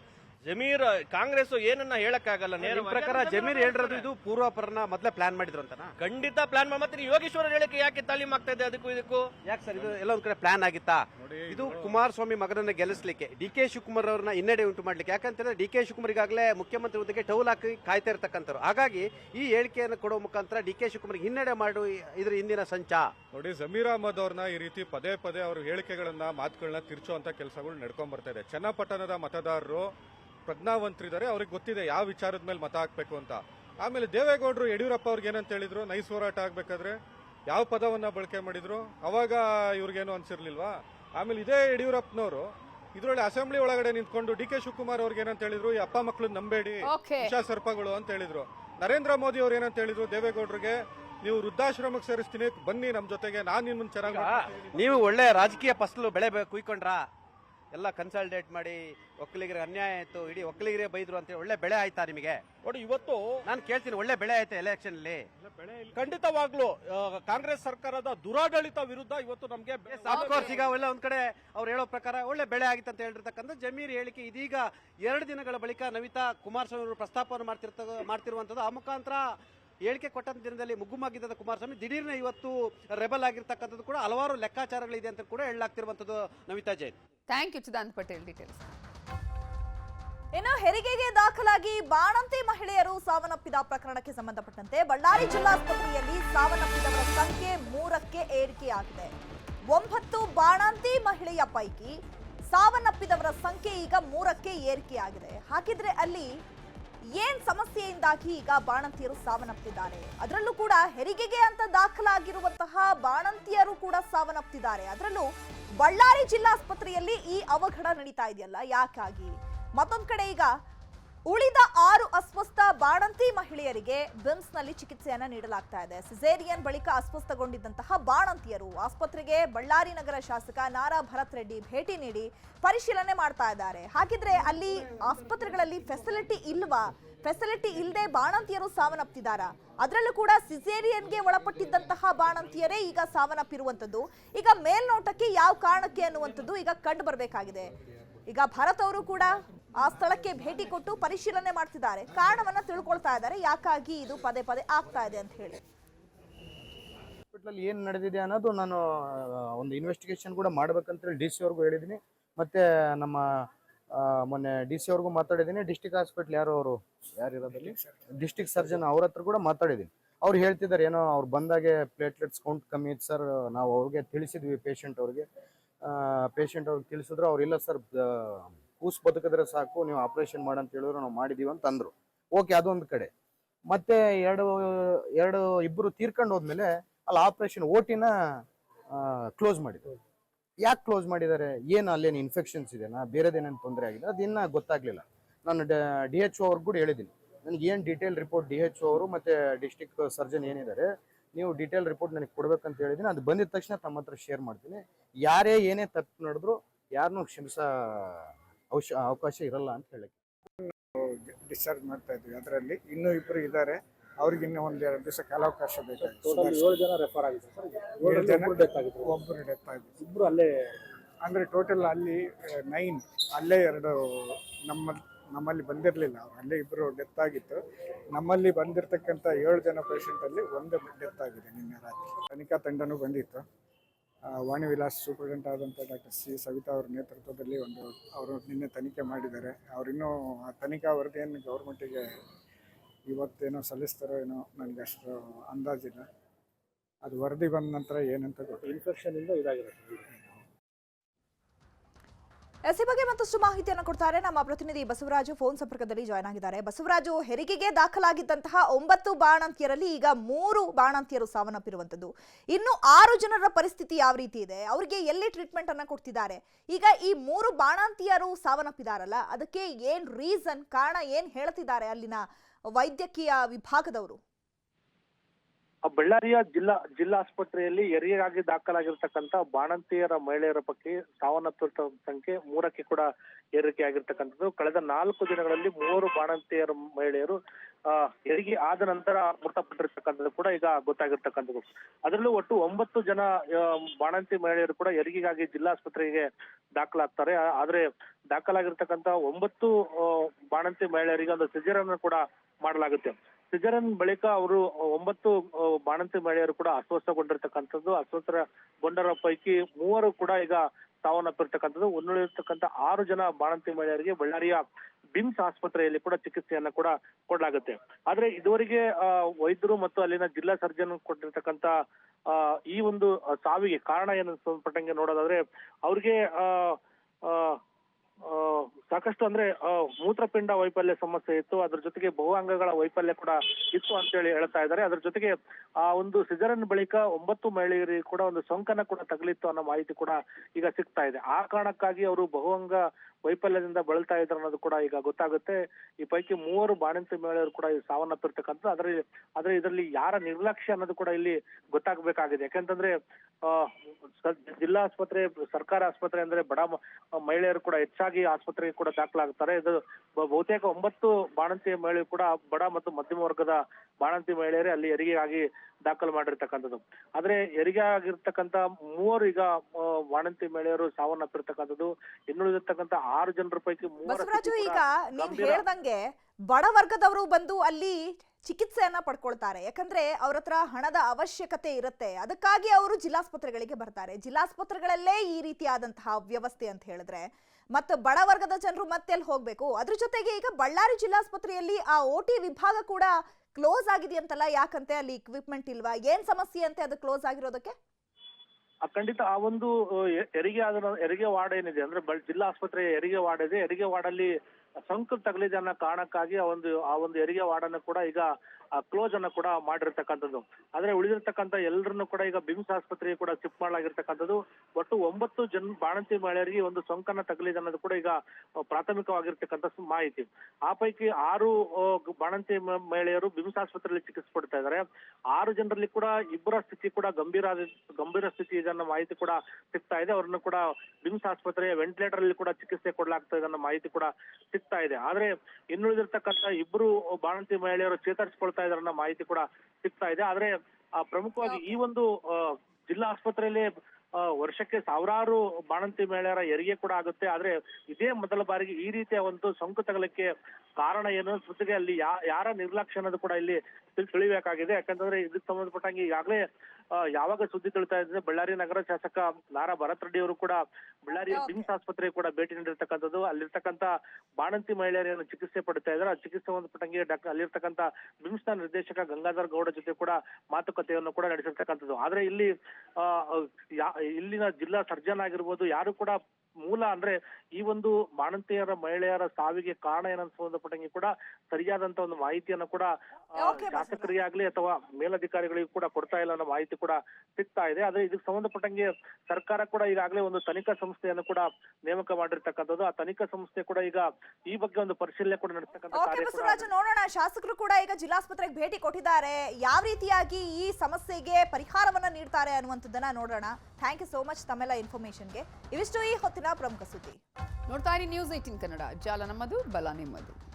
ಜಮೀರ್ ಕಾಂಗ್ರೆಸ್ ಏನನ್ನ ಹೇಳಕ್ಕಾಗಲ್ಲ? ನಿಮ್ ನೇರವಾಗಿ ಪ್ರಕಾರ ಜಮೀರ್ ಹೇಳಿರೋದು ಇದು ಪೂರ್ವಾಪರನ ಮೊದಲೇ ಪ್ಲಾನ್ ಮಾಡಿದ್ರು ಅಂತನಾ? ಖಂಡಿತ ಪ್ಲಾನ್ ಮತ್ತೆ ಯೋಗೇಶ್ವರ ಹೇಳಿಕೆ ಯಾಕೆ ತಾಲೀಮ್ ಆಗ್ತಾ ಇದೆ ಅದಕ್ಕೂ ಇದಕ್ಕೂ? ಯಾಕೆ ಸರ್? ಇದು ಎಲ್ಲ ಒಂದ್ ಕಡೆ ಪ್ಲಾನ್ ಆಗಿತ್ತಾ? ಇದು ಕುಮಾರಸ್ವಾಮಿ ಮಗನನ್ನ ಗೆಲ್ಲಿಸ್ಲಿಕ್ಕೆ ಡಿ ಕೆ ಶಿವಕುಮಾರ್ ಅವ್ರನ್ನ ಹಿನ್ನಡೆ ಉಂಟು ಮಾಡ್ಲಿಕ್ಕೆ. ಯಾಕಂತಂದ್ರೆ ಡಿ ಕೆ ಶಿವಕುಮಾರ್ ಈಗಾಗಲೇ ಮುಖ್ಯಮಂತ್ರಿ ಹುದ್ದೆಗೆ ಟೌಲ್ ಹಾಕಿ ಕಾಯ್ತಾ ಇರ್ತಕ್ಕಂಥವ್ರು. ಹಾಗಾಗಿ ಈ ಹೇಳಿಕೆಯನ್ನು ಕೊಡೋ ಮುಖಾಂತರ ಡಿ ಕೆ ಶಿವಕುಮಾರ್ ಹಿನ್ನಡೆ ಮಾಡು ಇದ್ರ ಹಿಂದಿನ ಸಂಚ. ನೋಡಿ ಜಮೀರ್ ಅಹಮದ್ ಅವ್ರನ್ನ ಈ ರೀತಿ ಪದೇ ಪದೇ ಅವ್ರ ಹೇಳಿಕೆಗಳನ್ನ ಮಾತುಗಳನ್ನ ತಿರ್ಚುವಂತ ಕೆಲಸಗಳು ನಡ್ಕೊಂಡ್ ಬರ್ತಾ ಇದೆ. ಚನ್ನಪಟ್ಟಣದ ಮತದಾರರು ಪ್ರಜ್ಞಾವಂತರಿದ್ದಾರೆ ಅವ್ರಿಗೆ ಗೊತ್ತಿದೆ ಯಾವ ವಿಚಾರದ ಮೇಲೆ ಮತ ಹಾಕ್ಬೇಕು ಅಂತ. ಆಮೇಲೆ ದೇವೇಗೌಡರು ಯಡಿಯೂರಪ್ಪ ಅವ್ರಿಗೆ ಏನಂತ ಹೇಳಿದ್ರು ನೈಸ್ ಹೋರಾಟ ಆಗ್ಬೇಕಾದ್ರೆ ಯಾವ ಪದವನ್ನ ಬಳಕೆ ಮಾಡಿದ್ರು ಅವಾಗ ಇವ್ರಿಗೇನು ಅನ್ಸಿರ್ಲಿಲ್ವಾ? ಆಮೇಲೆ ಇದೇ ಯಡಿಯೂರಪ್ಪನವರು ಇದ್ರೊಳಗೆ ಅಸೆಂಬ್ಲಿ ಒಳಗಡೆ ನಿಂತ್ಕೊಂಡು ಡಿ ಕೆ ಶಿವಕುಮಾರ್ ಅವ್ರಿಗೆ ಏನಂತ ಹೇಳಿದ್ರು ಈ ಅಪ್ಪ ಮಕ್ಕಳು ನಂಬೇಡಿ ವಿಷಾ ಸರ್ಪಗಳು ಅಂತ ಹೇಳಿದ್ರು. ನರೇಂದ್ರ ಮೋದಿ ಅವ್ರು ಏನಂತ ಹೇಳಿದ್ರು ದೇವೇಗೌಡರಿಗೆ ನೀವು ವೃದ್ಧಾಶ್ರಮಕ್ಕೆ ಸೇರಿಸ್ತೀನಿ ಬನ್ನಿ ನಮ್ಮ ಜೊತೆಗೆ ನಾನ್ ನಿಮ್ಮನ್ನು ಚೆನ್ನಾಗಿ ನೀವು ಒಳ್ಳೆ ರಾಜಕೀಯ ಫಸಲು ಬೆಳೆ ಕುಯ್ಕೊಂಡ್ರ ಎಲ್ಲ ಕನ್ಸಲ್ಟೇಟ್ ಮಾಡಿ ಒಕ್ಕಲಿಗರಿಗೆ ಅನ್ಯಾಯ ಆಯ್ತು ಇಡೀ ಒಕ್ಕಲಿಗರೇ ಬೈದ್ರು ಅಂತ ಒಳ್ಳೆ ಬೆಳೆ ಆಯ್ತಾ ನಿಮಗೆ? ನೋಡಿ ಇವತ್ತು ನಾನು ಕೇಳ್ತೀನಿ ಒಳ್ಳೆ ಬೆಳೆ ಆಯ್ತಾ ಎಲೆಕ್ಷನ್ ಅಲ್ಲಿ? ಖಂಡಿತವಾಗ್ಲೂ ಆ, ಕಾಂಗ್ರೆಸ್ ಸರ್ಕಾರದ ದುರಾಡಳಿತ ವಿರುದ್ಧ ಇವತ್ತು ನಮಗೆ ಈಗ ಒಳ್ಳೆ ಒಂದ್ ಕಡೆ ಅವ್ರು ಹೇಳೋ ಪ್ರಕಾರ ಒಳ್ಳೆ ಬೆಳೆ ಆಗಿತ್ತು ಅಂತ ಹೇಳಿರ್ತಕ್ಕಂಥ ಜಮೀರ್ ಹೇಳಿಕೆ ಇದೀಗ ಎರಡು ದಿನಗಳ ಬಳಿಕ ನವಿತಾ ಕುಮಾರಸ್ವಾಮಿ ಅವರು ಪ್ರಸ್ತಾಪವನ್ನು ಮಾಡ್ತಿರ್ತ ಮಾಡ್ತಿರುವಂತದ್ದು ಆ ಮುಖಾಂತರ ಹೇಳಿಕೆ ಕೊಟ್ಟಂತ ದಿನದಲ್ಲಿ ಮುಗ್ಗುಮಾಗಿದ್ದ ಕುಮಾರಸ್ವಾಮಿ ದಿಢೀರ್ನ ಇವತ್ತು ರೆಬಲ್ ಆಗಿರ್ತಕ್ಕಂಥದ್ದು ಕೂಡ ಹಲವಾರು ಲೆಕ್ಕಾಚಾರಗಳಿದೆ ಅಂತ ಕೂಡ ಹೇಳಲಾಗ್ತಿರುವಂತದ್ದು Navitha Jain. Thank you Chidananda Patel details ಇನ್ನು ಹೆರಿಗೆಗೆ ದಾಖಲಾಗಿ ಬಾಣಂತಿ ಮಹಿಳೆಯರು ಸಾವನ್ನಪ್ಪಿದ ಪ್ರಕರಣಕ್ಕೆ ಸಂಬಂಧಪಟ್ಟಂತೆ ಬಳ್ಳಾರಿ ಜಿಲ್ಲಾಸ್ಪತ್ರೆಯಲ್ಲಿ ಸಾವನ್ನಪ್ಪಿದವರ ಸಂಖ್ಯೆ ಮೂರಕ್ಕೆ ಏರಿಕೆಯಾಗಿದೆ. ಒಂಬತ್ತು ಬಾಣಂತಿ ಮಹಿಳೆಯ ಪೈಕಿ ಸಾವನ್ನಪ್ಪಿದವರ ಸಂಖ್ಯೆ ಈಗ ಮೂರಕ್ಕೆ ಏರಿಕೆಯಾಗಿದೆ. ಹಾಗಿದ್ರೆ ಅಲ್ಲಿ ಏನ್ ಸಮಸ್ಯೆಯಿಂದಾಗಿ ಈಗ ಬಾಣಂತಿಯರು ಸಾವನ್ನಪ್ಪಿದ್ದಾರೆ ಅದರಲ್ಲೂ ಕೂಡ ಹೆರಿಗೆಗೆ ಅಂತ ದಾಖಲಾಗಿರುವಂತಹ ಬಾಣಂತಿಯರು ಕೂಡ ಸಾವನ್ನಪ್ಪಿದ್ದಾರೆ ಅದರಲ್ಲೂ ಬಳ್ಳಾರಿ ಜಿಲ್ಲಾಸ್ಪತ್ರೆಯಲ್ಲಿ ಈ ಅವಘಡ ನಡೀತಾ ಇದೆಯಲ್ಲ, ಯಾಕಾಗಿ? ಮತ್ತೊಂದ್ ಕಡೆ ಈಗ ಉಳಿದ ಆರು ಅಸ್ವಸ್ಥ ಬಾಣಂತಿ ಮಹಿಳೆಯರಿಗೆ ಬಿಮ್ಸ್ ಚಿಕಿತ್ಸೆಯನ್ನು ನೀಡಲಾಗ್ತಾ ಇದೆ. ಸಿಸೇರಿಯನ್ ಬಳಿಕ ಅಸ್ವಸ್ಥಗೊಂಡಿದ್ದಂತಹ ಬಾಣಂತಿಯರು ಆಸ್ಪತ್ರೆಗೆ ಬಳ್ಳಾರಿ ನಗರ ಶಾಸಕ ನಾರಾ ಭರತ್ ರೆಡ್ಡಿ ಭೇಟಿ ನೀಡಿ ಪರಿಶೀಲನೆ ಮಾಡ್ತಾ ಇದ್ದಾರೆ. ಹಾಗಿದ್ರೆ ಅಲ್ಲಿ ಆಸ್ಪತ್ರೆಗಳಲ್ಲಿ ಫೆಸಿಲಿಟಿ ಇಲ್ವಾ? ಫೆಸಿಲಿಟಿ ಇಲ್ಲದೆ ಬಾಣಂತಿಯರು ಸಾವನ್ನಪ್ಪಿದಾರಾ ಅದರಲ್ಲೂ ಕೂಡ ಸಿಸೇರಿಯನ್ಗೆ ಒಳಪಟ್ಟಿದ್ದಂತಹ ಬಾಣಂತಿಯರೇ ಈಗ ಸಾವನ್ನಪ್ಪಿರುವಂತದ್ದು ಈಗ ಮೇಲ್ನೋಟಕ್ಕೆ ಯಾವ ಕಾರಣಕ್ಕೆ ಅನ್ನುವಂಥದ್ದು ಈಗ ಕಂಡು ಬರಬೇಕಾಗಿದೆ. ಈಗ ಭರತ್ ಅವರು ಕೂಡ ಆ ಸ್ಥಳಕ್ಕೆ ಭೇಟಿ ಕೊಟ್ಟು ಪರಿಶೀಲನೆ ಮಾಡ್ತಿದ್ದಾರೆ. ಕಾರಣವನ್ನ ತಿಳ್ಕೊಳ್ತಾ ಇದ್ದಾರೆ. ಯಾಕಾಗಿ ಇದು ಪದೇ ಪದೇ ಆಗ್ತಾ ಇದೆ ಅಂತ ಹೇಳಿ. ಹಾಸ್ಪಿಟ್ಲಲ್ಲಿ ಏನು ನಡೆದಿದೆ ಅನ್ನೋದು ನಾನು ಒಂದು ಇನ್ವೆಸ್ಟಿಗೇಷನ್ ಕೂಡ ಮಾಡ್ಬೇಕಂತೇಳಿ ಡಿ ಸಿ ಅವ್ರಿಗೂ ಹೇಳಿದ್ದೀನಿ ಮತ್ತೆ ನಮ್ಮ ಮೊನ್ನೆ ಡಿ ಸಿ ಅವ್ರಿಗೂ ಮಾತಾಡಿದ್ದೀನಿ ಡಿಸ್ಟಿಕ್ ಹಾಸ್ಪಿಟ್ಲ್ ಯಾರು ಅವರು? ಯಾರು ಇರೋದಲ್ಲಿ ಡಿಸ್ಟಿಕ್ ಸರ್ಜನ್ ಅವ್ರ ಹತ್ರ ಕೂಡ ಮಾತಾಡಿದ್ದೀನಿ ಅವ್ರು ಹೇಳ್ತಿದ್ದಾರೆ, ಏನೋ ಅವ್ರು ಬಂದಾಗೆ ಪ್ಲೇಟ್ಲೆಟ್ಸ್ ಕೌಂಟ್ ಕಮ್ಮಿ ಇತ್ತು ಸರ್ ನಾವು ಅವ್ರಿಗೆ ತಿಳಿಸಿದ್ವಿ ಪೇಷಂಟ್ ಅವ್ರಿಗೆ. ಪೇಷಂಟ್ ಅವ್ರಿಗೆ ತಿಳಿಸಿದ್ರು. ಅವ್ರು ಇಲ್ಲ ಸರ್ ಕೂಸ್ ಬದುಕಿದ್ರೆ ಸಾಕು, ನೀವು ಆಪರೇಷನ್ ಮಾಡಂತ ಹೇಳಿದ್ರು ನಾವು ಮಾಡಿದೀವಿ ಅಂತ ಅಂದ್ರು ಓಕೆ ಅದೊಂದು ಕಡೆ. ಮತ್ತೆ ಎರಡು ಎರಡು ಇಬ್ಬರು ತೀರ್ಕೊಂಡು ಹೋದ್ಮೇಲೆ ಅಲ್ಲಿ ಆಪರೇಷನ್ ಓಟಿನ ಕ್ಲೋಸ್ ಮಾಡಿದ್ರು. ಯಾಕೆ ಕ್ಲೋಸ್ ಮಾಡಿದ್ದಾರೆ ಏನು ಅಲ್ಲೇನು ಇನ್ಫೆಕ್ಷನ್ಸ್ ಇದೆನಾ? ಬೇರೆದೇನೇನು ತೊಂದರೆ ಆಗಿದೆ ಅದಿನ್ನ ಗೊತ್ತಾಗ್ಲಿಲ್ಲ. ನಾನು ಡಿ ಎಚ್ ಅವ್ರಿಗೆ ಕೂಡ ಹೇಳಿದ್ದೀನಿ. ನನಗೆ ಏನು ಡೀಟೇಲ್ ರಿಪೋರ್ಟ್ ಡಿ ಎಚ್ ಅವರು ಮತ್ತು ಡಿಸ್ಟಿಕ್ ಸರ್ಜನ್ ಏನಿದ್ದಾರೆ ನೀವು ಡೀಟೇಲ್ ರಿಪೋರ್ಟ್ ನನಗೆ ಕೊಡ್ಬೇಕಂತ ಹೇಳಿದ್ದೀನಿ. ಅದು ಬಂದಿದ ತಕ್ಷಣ ತಮ್ಮ ಹತ್ರ ಶೇರ್ ಮಾಡ್ತೀನಿ. ಯಾರೇ ಏನೇ ತಪ್ಪು ನಡೆದ್ರು ಯಾರನ್ನೂ ಕ್ಷಮಿಸ ಅವಶ ಅವಕಾಶ ಇರಲ್ಲ ಅಂತ ಹೇಳಕ್ಕೆ. ಡಿಸ್ಚಾರ್ಜ್ ಮಾಡ್ತಾ ಇದ್ವಿ. ಅದರಲ್ಲಿ ಇನ್ನೂ ಇಬ್ಬರು ಇದ್ದಾರೆ. ಅವ್ರಿಗೆ ಇನ್ನೂ ಒಂದು ಎರಡು ದಿವಸ ಕಾಲಾವಕಾಶ ಬೇಕಾಗಿತ್ತು. ಟೋಟಲ್ ಏಳು ಜನ ರೆಫರ್ ಆಗಿದೆ ಸರ್ ಏಳು ಜನ ಒಬ್ಬರು ಡೆತ್ ಆಗಿತ್ತು ಒಬ್ಬರು ಡೆತ್ ಆಗಿದೆ ಇಬ್ಬರು ಅಲ್ಲೇ ಅಂದರೆ ಟೋಟಲ್ ಅಲ್ಲಿ ನೈನ್ ಅಲ್ಲೇ ಎರಡು ನಮ್ಮ ನಮ್ಮಲ್ಲಿ ಬಂದಿರಲಿಲ್ಲ ಅವ್ರು. ಅಲ್ಲೇ ಇಬ್ಬರು ಡೆತ್ ಆಗಿತ್ತು. ನಮ್ಮಲ್ಲಿ ಬಂದಿರತಕ್ಕಂಥ ಏಳು ಜನ ಪೇಷಂಟಲ್ಲಿ ಒಂದು ಡೆತ್ ಆಗಿದೆ ನಿನ್ನೆ ರಾತ್ರಿ. ತನಿಖಾ ತಂಡನೂ ಬಂದಿತ್ತು. ವಾಣಿ ವಿಲಾಸ್ ಸೂಪರಿಂಟೆಂಟ್ ಆದಂಥ ಡಾಕ್ಟರ್ ಸಿ ಸವಿತಾ ಅವರ ನೇತೃತ್ವದಲ್ಲಿ ಒಂದು ಅವರು ನಿನ್ನೆ ತನಿಖೆ ಮಾಡಿದ್ದಾರೆ. ಅವರಿನ್ನೂ ಆ ತನಿಖಾ ವರದಿಯನ್ನು ಗೌರ್ಮೆಂಟಿಗೆ ಇವತ್ತೇನೋ ಸಲ್ಲಿಸ್ತಾರೋ ಏನೋ ನನಗೆ ಅಷ್ಟು ಅಂದಾಜಿಲ್ಲ. ಅದು ವರದಿ ಬಂದ ನಂತರ ಏನಂತ ಗೊತ್ತಿಲ್ಲ. ಇನ್ಫೆಕ್ಷನಿಂದ ಇದಾಗಿರುತ್ತೆ ಎಸ್ ಈ ಬಗ್ಗೆ ಮತ್ತಷ್ಟು ಮಾಹಿತಿಯನ್ನು ಕೊಡ್ತಾರೆ ನಮ್ಮ ಪ್ರತಿನಿಧಿ ಬಸವರಾಜು. ಫೋನ್ ಸಂಪರ್ಕದಲ್ಲಿ ಜಾಯ್ನ್ ಆಗಿದ್ದಾರೆ. ಬಸವರಾಜು, ಹೆರಿಗೆಗೆ ದಾಖಲಾಗಿದ್ದಂತಹ ಒಂಬತ್ತು ಬಾಣಂತಿಯರಲ್ಲಿ ಈಗ ಮೂರು ಬಾಣಂತಿಯರು ಸಾವನ್ನಪ್ಪಿರುವಂತದ್ದು ಇನ್ನು ಆರು ಜನರ ಪರಿಸ್ಥಿತಿ ಯಾವ ರೀತಿ ಇದೆ? ಅವರಿಗೆ ಎಲ್ಲಿ ಟ್ರೀಟ್ಮೆಂಟ್ ಅನ್ನ ಕೊಡ್ತಿದ್ದಾರೆ? ಈಗ ಈ ಮೂರು ಬಾಣಂತಿಯರು ಸಾವನ್ನಪ್ಪಿದಾರಲ್ಲ, ಅದಕ್ಕೆ ಏನ್ ರೀಸನ್ ಕಾರಣ ಏನ್ ಹೇಳ್ತಿದ್ದಾರೆ ಅಲ್ಲಿನ ವೈದ್ಯಕೀಯ ವಿಭಾಗದವರು? ಬಳ್ಳಾರಿಯ ಜಿಲ್ಲಾ ಜಿಲ್ಲಾ ಆಸ್ಪತ್ರೆಯಲ್ಲಿ ಹೆರಿಗೆಗಾಗಿ ದಾಖಲಾಗಿರ್ತಕ್ಕಂಥ ಬಾಣಂತಿಯರ ಮಹಿಳೆಯರ ಬಗ್ಗೆ ಸಾವನ್ನಪ್ಪಿರುವ ಸಂಖ್ಯೆ ಮೂರಕ್ಕೆ ಕೂಡ ಏರಿಕೆ ಆಗಿರ್ತಕ್ಕಂಥದ್ದು ಕಳೆದ ನಾಲ್ಕು ದಿನಗಳಲ್ಲಿ ಮೂವರು ಬಾಣಂತಿಯರ ಮಹಿಳೆಯರು ಹೆರಿಗೆ ಆದ ನಂತರ ಮೃತಪಟ್ಟಿರ್ತಕ್ಕಂಥದ್ದು ಕೂಡ ಈಗ ಗೊತ್ತಾಗಿರ್ತಕ್ಕಂಥದ್ದು. ಅದರಲ್ಲೂ ಒಟ್ಟು ಒಂಬತ್ತು ಜನ ಬಾಣಂತಿ ಮಹಿಳೆಯರು ಕೂಡ ಹೆರಿಗೆಗಾಗಿ ಜಿಲ್ಲಾಸ್ಪತ್ರೆಗೆ ದಾಖಲಾಗ್ತಾರೆ. ಆದ್ರೆ ದಾಖಲಾಗಿರ್ತಕ್ಕಂಥ ಒಂಬತ್ತು ಬಾಣಂತಿ ಮಹಿಳೆಯರಿಗೆ ಒಂದು ಸಿಜರನ್ನು ಕೂಡ ಮಾಡಲಾಗುತ್ತೆ. ಸಿಜರನ್ ಬಳಿಕ ಅವರು ಒಂಬತ್ತು ಬಾಣಂತಿ ಮಹಿಳೆಯರು ಕೂಡ ಅಸ್ವಸ್ಥಗೊಂಡಿರ್ತಕ್ಕಂಥದ್ದು. ಅಸ್ವಸ್ಥಗೊಂಡರ ಪೈಕಿ ಮೂವರು ಕೂಡ ಈಗ ಸಾವನ್ನಪ್ಪಿರ್ತಕ್ಕಂಥದ್ದು. ಉಳಿದಿರ್ತಕ್ಕಂಥ ಆರು ಜನ ಬಾಣಂತಿ ಮಹಿಳೆಯರಿಗೆ ಬಳ್ಳಾರಿಯ ಬಿಮ್ಸ್ ಆಸ್ಪತ್ರೆಯಲ್ಲಿ ಕೂಡ ಚಿಕಿತ್ಸೆಯನ್ನ ಕೂಡ ಕೊಡಲಾಗುತ್ತೆ. ಆದ್ರೆ ಇದುವರೆಗೆ ವೈದ್ಯರು ಮತ್ತು ಅಲ್ಲಿನ ಜಿಲ್ಲಾ ಸರ್ಜನ್ ಕೊಟ್ಟಿರ್ತಕ್ಕಂಥ ಈ ಒಂದು ಸಾವಿಗೆ ಕಾರಣ ಏನು ಸಂಬಂಧಪಟ್ಟಂಗೆ ನೋಡೋದಾದ್ರೆ, ಅವ್ರಿಗೆ ಸಾಕಷ್ಟು ಅಂದ್ರೆ ಮೂತ್ರಪಿಂಡ ವೈಫಲ್ಯ ಸಮಸ್ಯೆ ಇತ್ತು. ಅದ್ರ ಜೊತೆಗೆ ಬಹು ಅಂಗಗಳ ವೈಫಲ್ಯ ಕೂಡ ಇತ್ತು ಅಂತೇಳಿ ಹೇಳ್ತಾ ಇದ್ದಾರೆ. ಅದ್ರ ಜೊತೆಗೆ, ಆ, ಒಂದು ಸಿಜರನ್ ಬಳಿಕ ಒಂಬತ್ತು ಮಹಿಳೆಯರಿಗೆ ಕೂಡ ಒಂದು ಸೋಂಕನ್ನ ಕೂಡ ತಗಲಿತ್ತು ಅನ್ನೋ ಮಾಹಿತಿ ಕೂಡ ಈಗ ಸಿಗ್ತಾ ಇದೆ. ಆ ಕಾರಣಕ್ಕಾಗಿ ಅವರು ಬಹು ಅಂಗ ವೈಫಲ್ಯದಿಂದ ಬಳಲ್ತಾ ಇದ್ದಾರೆ ಅನ್ನೋದು ಕೂಡ ಈಗ ಗೊತ್ತಾಗುತ್ತೆ. ಈ ಪೈಕಿ ಮೂವರು ಬಾಣಂತಿ ಮಹಿಳೆಯರು ಕೂಡ ಈ ಸಾವನ್ನಪ್ಪಿರ್ತಕ್ಕಂಥದ್ದು. ಆದ್ರೆ ಆದ್ರೆ ಇದರಲ್ಲಿ ಯಾರ ನಿರ್ಲಕ್ಷ್ಯ ಅನ್ನೋದು ಕೂಡ ಇಲ್ಲಿ ಗೊತ್ತಾಗಬೇಕಾಗಿದೆ. ಯಾಕಂತಂದ್ರೆ ಜಿಲ್ಲಾ ಆಸ್ಪತ್ರೆ ಸರ್ಕಾರ ಆಸ್ಪತ್ರೆ ಅಂದ್ರೆ ಬಡ ಮಹಿಳೆಯರು ಕೂಡ ಹೆಚ್ಚಾಗಿ ಆಸ್ಪತ್ರೆಗೆ ಕೂಡ ದಾಖಲಾಗ್ತಾರೆ ಇದು ಬಹುತೇಕ ಒಂಬತ್ತು ಬಾಣಂತಿ ಮಹಿಳೆಯರು ಕೂಡ ಬಡ ಮತ್ತು ಮಧ್ಯಮ ವರ್ಗದ ಬಾಣಂತಿ ಮಹಿಳೆಯರೇ ಅಲ್ಲಿ ಹೆರಿಗೆಗಾಗಿ ದಾಖಲು ಮಾಡಿರ್ತಕ್ಕಂಥದ್ದು. ಆದ್ರೆ ಹೆರಿಗೆ ಆಗಿರ್ತಕ್ಕಂಥ ಮೂವರು ಈಗ ವಾಣಂತಿ ಬಾಣಂತಿ ಮಹಿಳೆಯರು ಸಾವನ್ನಪ್ಪಿರ್ತಕ್ಕಂಥದ್ದು. ಇನ್ನುಳಿದಿರ್ತಕ್ಕಂಥ ಆರು ಜನರ ಪೈಕಿ ಮೂವರು ಬಸವರಾಜು ಈಗ ನೀವು ಹೇಳ್ದಂಗೆ ಬಡ ವರ್ಗದವರು ಬಂದು ಅಲ್ಲಿ ಚಿಕಿತ್ಸೆಯನ್ನ ಪಡ್ಕೊಳ್ತಾರೆ. ಯಾಕಂದ್ರೆ ಅವ್ರ ಹತ್ರ ಹಣದ ಅವಶ್ಯಕತೆ ಇರುತ್ತೆ. ಅದಕ್ಕಾಗಿ ಅವರು ಜಿಲ್ಲಾಸ್ಪತ್ರೆಗಳಿಗೆ ಬರ್ತಾರೆ. ಜಿಲ್ಲಾಸ್ಪತ್ರೆಗಳಲ್ಲೇ ಈ ರೀತಿಯಾದಂತಹ ವ್ಯವಸ್ಥೆ ಅಂತ ಹೇಳಿದ್ರೆ ಮತ್ತೆ ಬಡ ವರ್ಗದ ಜನರು ಮತ್ತೆ ಅಲ್ಲಿ ಹೋಗಬೇಕು. ಅದ್ರ ಜೊತೆಗೆ ಈಗ ಬಳ್ಳಾರಿ ಜಿಲ್ಲಾಸ್ಪತ್ರೆಯಲ್ಲಿ ಆ ಓ ಟಿ ವಿಭಾಗ ಕೂಡ ಕ್ಲೋಸ್ ಆಗಿದೆಯಂತಲ್ಲ ಯಾಕಂತೆ ಅಲ್ಲಿ ಇಕ್ವಿಪ್ಮೆಂಟ್ ಇಲ್ವಾ? ಏನ್ ಸಮಸ್ಯೆ ಅಂತೆ ಅದು ಕ್ಲೋಸ್ ಆಗಿರೋದಕ್ಕೆ? ಖಂಡಿತ ಆ ಒಂದು ಹೆರಿಗೆ ಆದ ಹೆರಿಗೆ ವಾರ್ಡ್ ಏನಿದೆ, ಅಂದ್ರೆ ಜಿಲ್ಲಾ ಆಸ್ಪತ್ರೆ ಹೆರಿಗೆ ವಾರ್ಡ್ ಇದೆ. ಹೆರಿಗೆ ವಾರ್ಡ್ ಅಲ್ಲಿ ಸೋಂಕು ತಗಲಿದೆ ಅನ್ನೋ ಕಾರಣಕ್ಕಾಗಿ ಆ ಒಂದು ಆ ಒಂದು ಹೆರಿಗೆ ವಾರ್ಡ್ ಅನ್ನು ಕೂಡ ಈಗ ಕ್ಲೋಸ್ ಅನ್ನ ಕೂಡ ಮಾಡಿರ್ತಕ್ಕಂಥದ್ದು. ಆದ್ರೆ ಉಳಿದಿರ್ತಕ್ಕಂಥ ಎಲ್ಲರನ್ನು ಕೂಡ ಈಗ ಬಿಮ್ಸ್ ಆಸ್ಪತ್ರೆಗೆ ಕೂಡ ಶಿಫ್ಟ್ ಮಾಡಲಾಗಿರ್ತಕ್ಕಂಥದ್ದು. ಒಟ್ಟು ಒಂಬತ್ತು ಜನ ಬಾಣಂತಿ ಮಹಿಳೆಯರಿಗೆ ಒಂದು ಸೋಂಕನ್ನ ತಗಲಿದೆ ಅನ್ನೋದು ಕೂಡ ಈಗ ಪ್ರಾಥಮಿಕವಾಗಿರ್ತಕ್ಕಂಥ ಮಾಹಿತಿ. ಆ ಪೈಕಿ ಆರು ಬಾಣಂತಿ ಮಹಿಳೆಯರು ಬಿಮ್ಸ್ ಆಸ್ಪತ್ರೆಯಲ್ಲಿ ಚಿಕಿತ್ಸೆ ಪಡ್ತಾ ಇದ್ದಾರೆ. ಆರು ಜನರಲ್ಲಿ ಕೂಡ ಇಬ್ಬರ ಸ್ಥಿತಿ ಕೂಡ ಗಂಭೀರ ಗಂಭೀರ ಸ್ಥಿತಿ ಇದೆ ಅನ್ನೋ ಮಾಹಿತಿ ಕೂಡ ಸಿಗ್ತಾ ಇದೆ. ಅವರನ್ನು ಕೂಡ ಬಿಮ್ಸ್ ಆಸ್ಪತ್ರೆಯ ವೆಂಟಿಲೇಟರ್ ಅಲ್ಲಿ ಕೂಡ ಚಿಕಿತ್ಸೆ ಕೊಡಲಾಗ್ತಾ ಇದೆ ಅನ್ನೋ ಮಾಹಿತಿ ಕೂಡ ಸಿಗ್ತಾ ಇದೆ. ಆದ್ರೆ ಇನ್ನುಳಿದಿರ್ತಕ್ಕಂಥ ಇಬ್ರು ಬಾಣಂತಿ ಮಹಿಳೆಯರು ಚೇತರಿಸಿಕೊಳ್ತಾ ಇದಾರೆ ಅನ್ನೋ ಮಾಹಿತಿ ಕೂಡ ಸಿಗ್ತಾ ಇದೆ. ಆದ್ರೆ ಪ್ರಮುಖವಾಗಿ ಈ ಒಂದು ಜಿಲ್ಲಾ ಆಸ್ಪತ್ರೆಯಲ್ಲಿ ವರ್ಷಕ್ಕೆ ಸಾವಿರಾರು ಬಾಣಂತಿ ಮಹಿಳೆಯರ ಹೆರಿಗೆ ಕೂಡ ಆಗುತ್ತೆ. ಆದ್ರೆ, ಇದೇ ಮೊದಲ ಬಾರಿಗೆ ಈ ರೀತಿಯ ಒಂದು ಸೋಂಕು ತಗಲಿಕ್ಕೆ ಕಾರಣ ಏನು? ಜೊತೆಗೆ ಅಲ್ಲಿ ಯಾರ ನಿರ್ಲಕ್ಷ್ಯ ಅನ್ನೋದು ಕೂಡ ಇಲ್ಲಿ ತಿಳ್- ತಿಳಿಬೇಕಾಗಿದೆ. ಯಾಕಂತಂದ್ರೆ, ಇದಕ್ಕೆ ಸಂಬಂಧಪಟ್ಟಂಗೆ ಈಗಾಗಲೇ ಯಾವಾಗ ಸುದ್ದಿ ತಿಳಿತಾ ಇದ್ರೆ ಬಳ್ಳಾರಿ ನಗರ ಶಾಸಕ ನಾರಾ ಭರತ್ ರೆಡ್ಡಿ ಅವರು ಕೂಡ ಬಳ್ಳಾರಿಯ ಬಿಮ್ಸ್ ಆಸ್ಪತ್ರೆಗೆ ಕೂಡ ಭೇಟಿ ನೀಡಿರ್ತಕ್ಕಂಥದ್ದು. ಅಲ್ಲಿರ್ತಕ್ಕಂಥ ಬಾಣಂತಿ ಮಹಿಳೆಯರನ್ನು ಚಿಕಿತ್ಸೆ ಪಡ್ತಾ ಇದ್ದಾರೆ. ಆ ಚಿಕಿತ್ಸೆ ಸಂಬಂಧಪಟ್ಟಂಗೆ ಡಾಕ್ಟರ್ ಅಲ್ಲಿರ್ತಕ್ಕಂಥ ಬಿಮ್ಸ್ನ ನಿರ್ದೇಶಕ ಗಂಗಾಧರ್ ಗೌಡ ಜೊತೆ ಕೂಡ ಮಾತುಕತೆಯನ್ನು ಕೂಡ ನಡೆಸಿರ್ತಕ್ಕಂಥದ್ದು. ಆದ್ರೆ ಇಲ್ಲಿ ಇಲ್ಲಿನ ಜಿಲ್ಲಾ ಸರ್ಜನ್ ಆಗಿರ್ಬೋದು ಯಾರು ಕೂಡ ಮೂಲ ಅಂದ್ರೆ ಈ ಒಂದು ಬಾಣಂತಿಯರ ಮಹಿಳೆಯರ ಸಾವಿಗೆ ಕಾರಣ ಏನಂತ ಸಂಬಂಧಪಟ್ಟಂಗೆ ಕೂಡ ಸರಿಯಾದಂತ ಒಂದು ಮಾಹಿತಿಯನ್ನು ಕೂಡ ಶಾಸಕರಿಗೆ ಆಗ್ಲಿ ಅಥವಾ ಮೇಲಧಿಕಾರಿಗಳಿಗೂ ಕೂಡ ಕೊಡ್ತಾ ಇಲ್ಲ ಅನ್ನೋ ಮಾಹಿತಿ ಕೂಡ ಸಿಗ್ತಾ ಇದೆ. ಆದ್ರೆ ಇದಕ್ಕೆ ಸಂಬಂಧಪಟ್ಟಂಗೆ ಸರ್ಕಾರ ಕೂಡ ಈಗಾಗಲೇ ಒಂದು ತನಿಖಾ ಸಂಸ್ಥೆಯನ್ನು ಕೂಡ ನೇಮಕ ಮಾಡಿರ್ತಕ್ಕಂಥದ್ದು. ಆ ತನಿಖಾ ಸಂಸ್ಥೆ ಕೂಡ ಈಗ ಈ ಬಗ್ಗೆ ಒಂದು ಪರಿಶೀಲನೆ ಕೂಡ ನಡೆಸ್ತಕ್ಕಂಥ ನೋಡೋಣ. ಶಾಸಕರು ಕೂಡ ಈಗ ಜಿಲ್ಲಾಸ್ಪತ್ರೆಗೆ ಭೇಟಿ ಕೊಟ್ಟಿದ್ದಾರೆ. ಯಾವ ರೀತಿಯಾಗಿ ಈ ಸಮಸ್ಯೆಗೆ ಪರಿಹಾರವನ್ನ ನೀಡ್ತಾರೆ ಅನ್ನುವಂಥದ್ದನ್ನ ನೋಡೋಣ. ಥ್ಯಾಂಕ್ ಯು ಸೋ ಮಚ್ ತಮ್ಮೆಲ್ಲ ಇನ್ಫಾರ್ಮೇಶನ್ಗೆ ಇವಿಷ್ಟು ಈ ಹೊತ್ತಿನ ಪ್ರಮುಖ ಸುದ್ದಿ. ನೋಡ್ತಾ ಇರಿ ನ್ಯೂಸ್ ಏಟಿನ್ ಕನ್ನಡ. ಜಾಲ ನಮ್ಮದು ಬಲ ನಿಮ್ಮದು.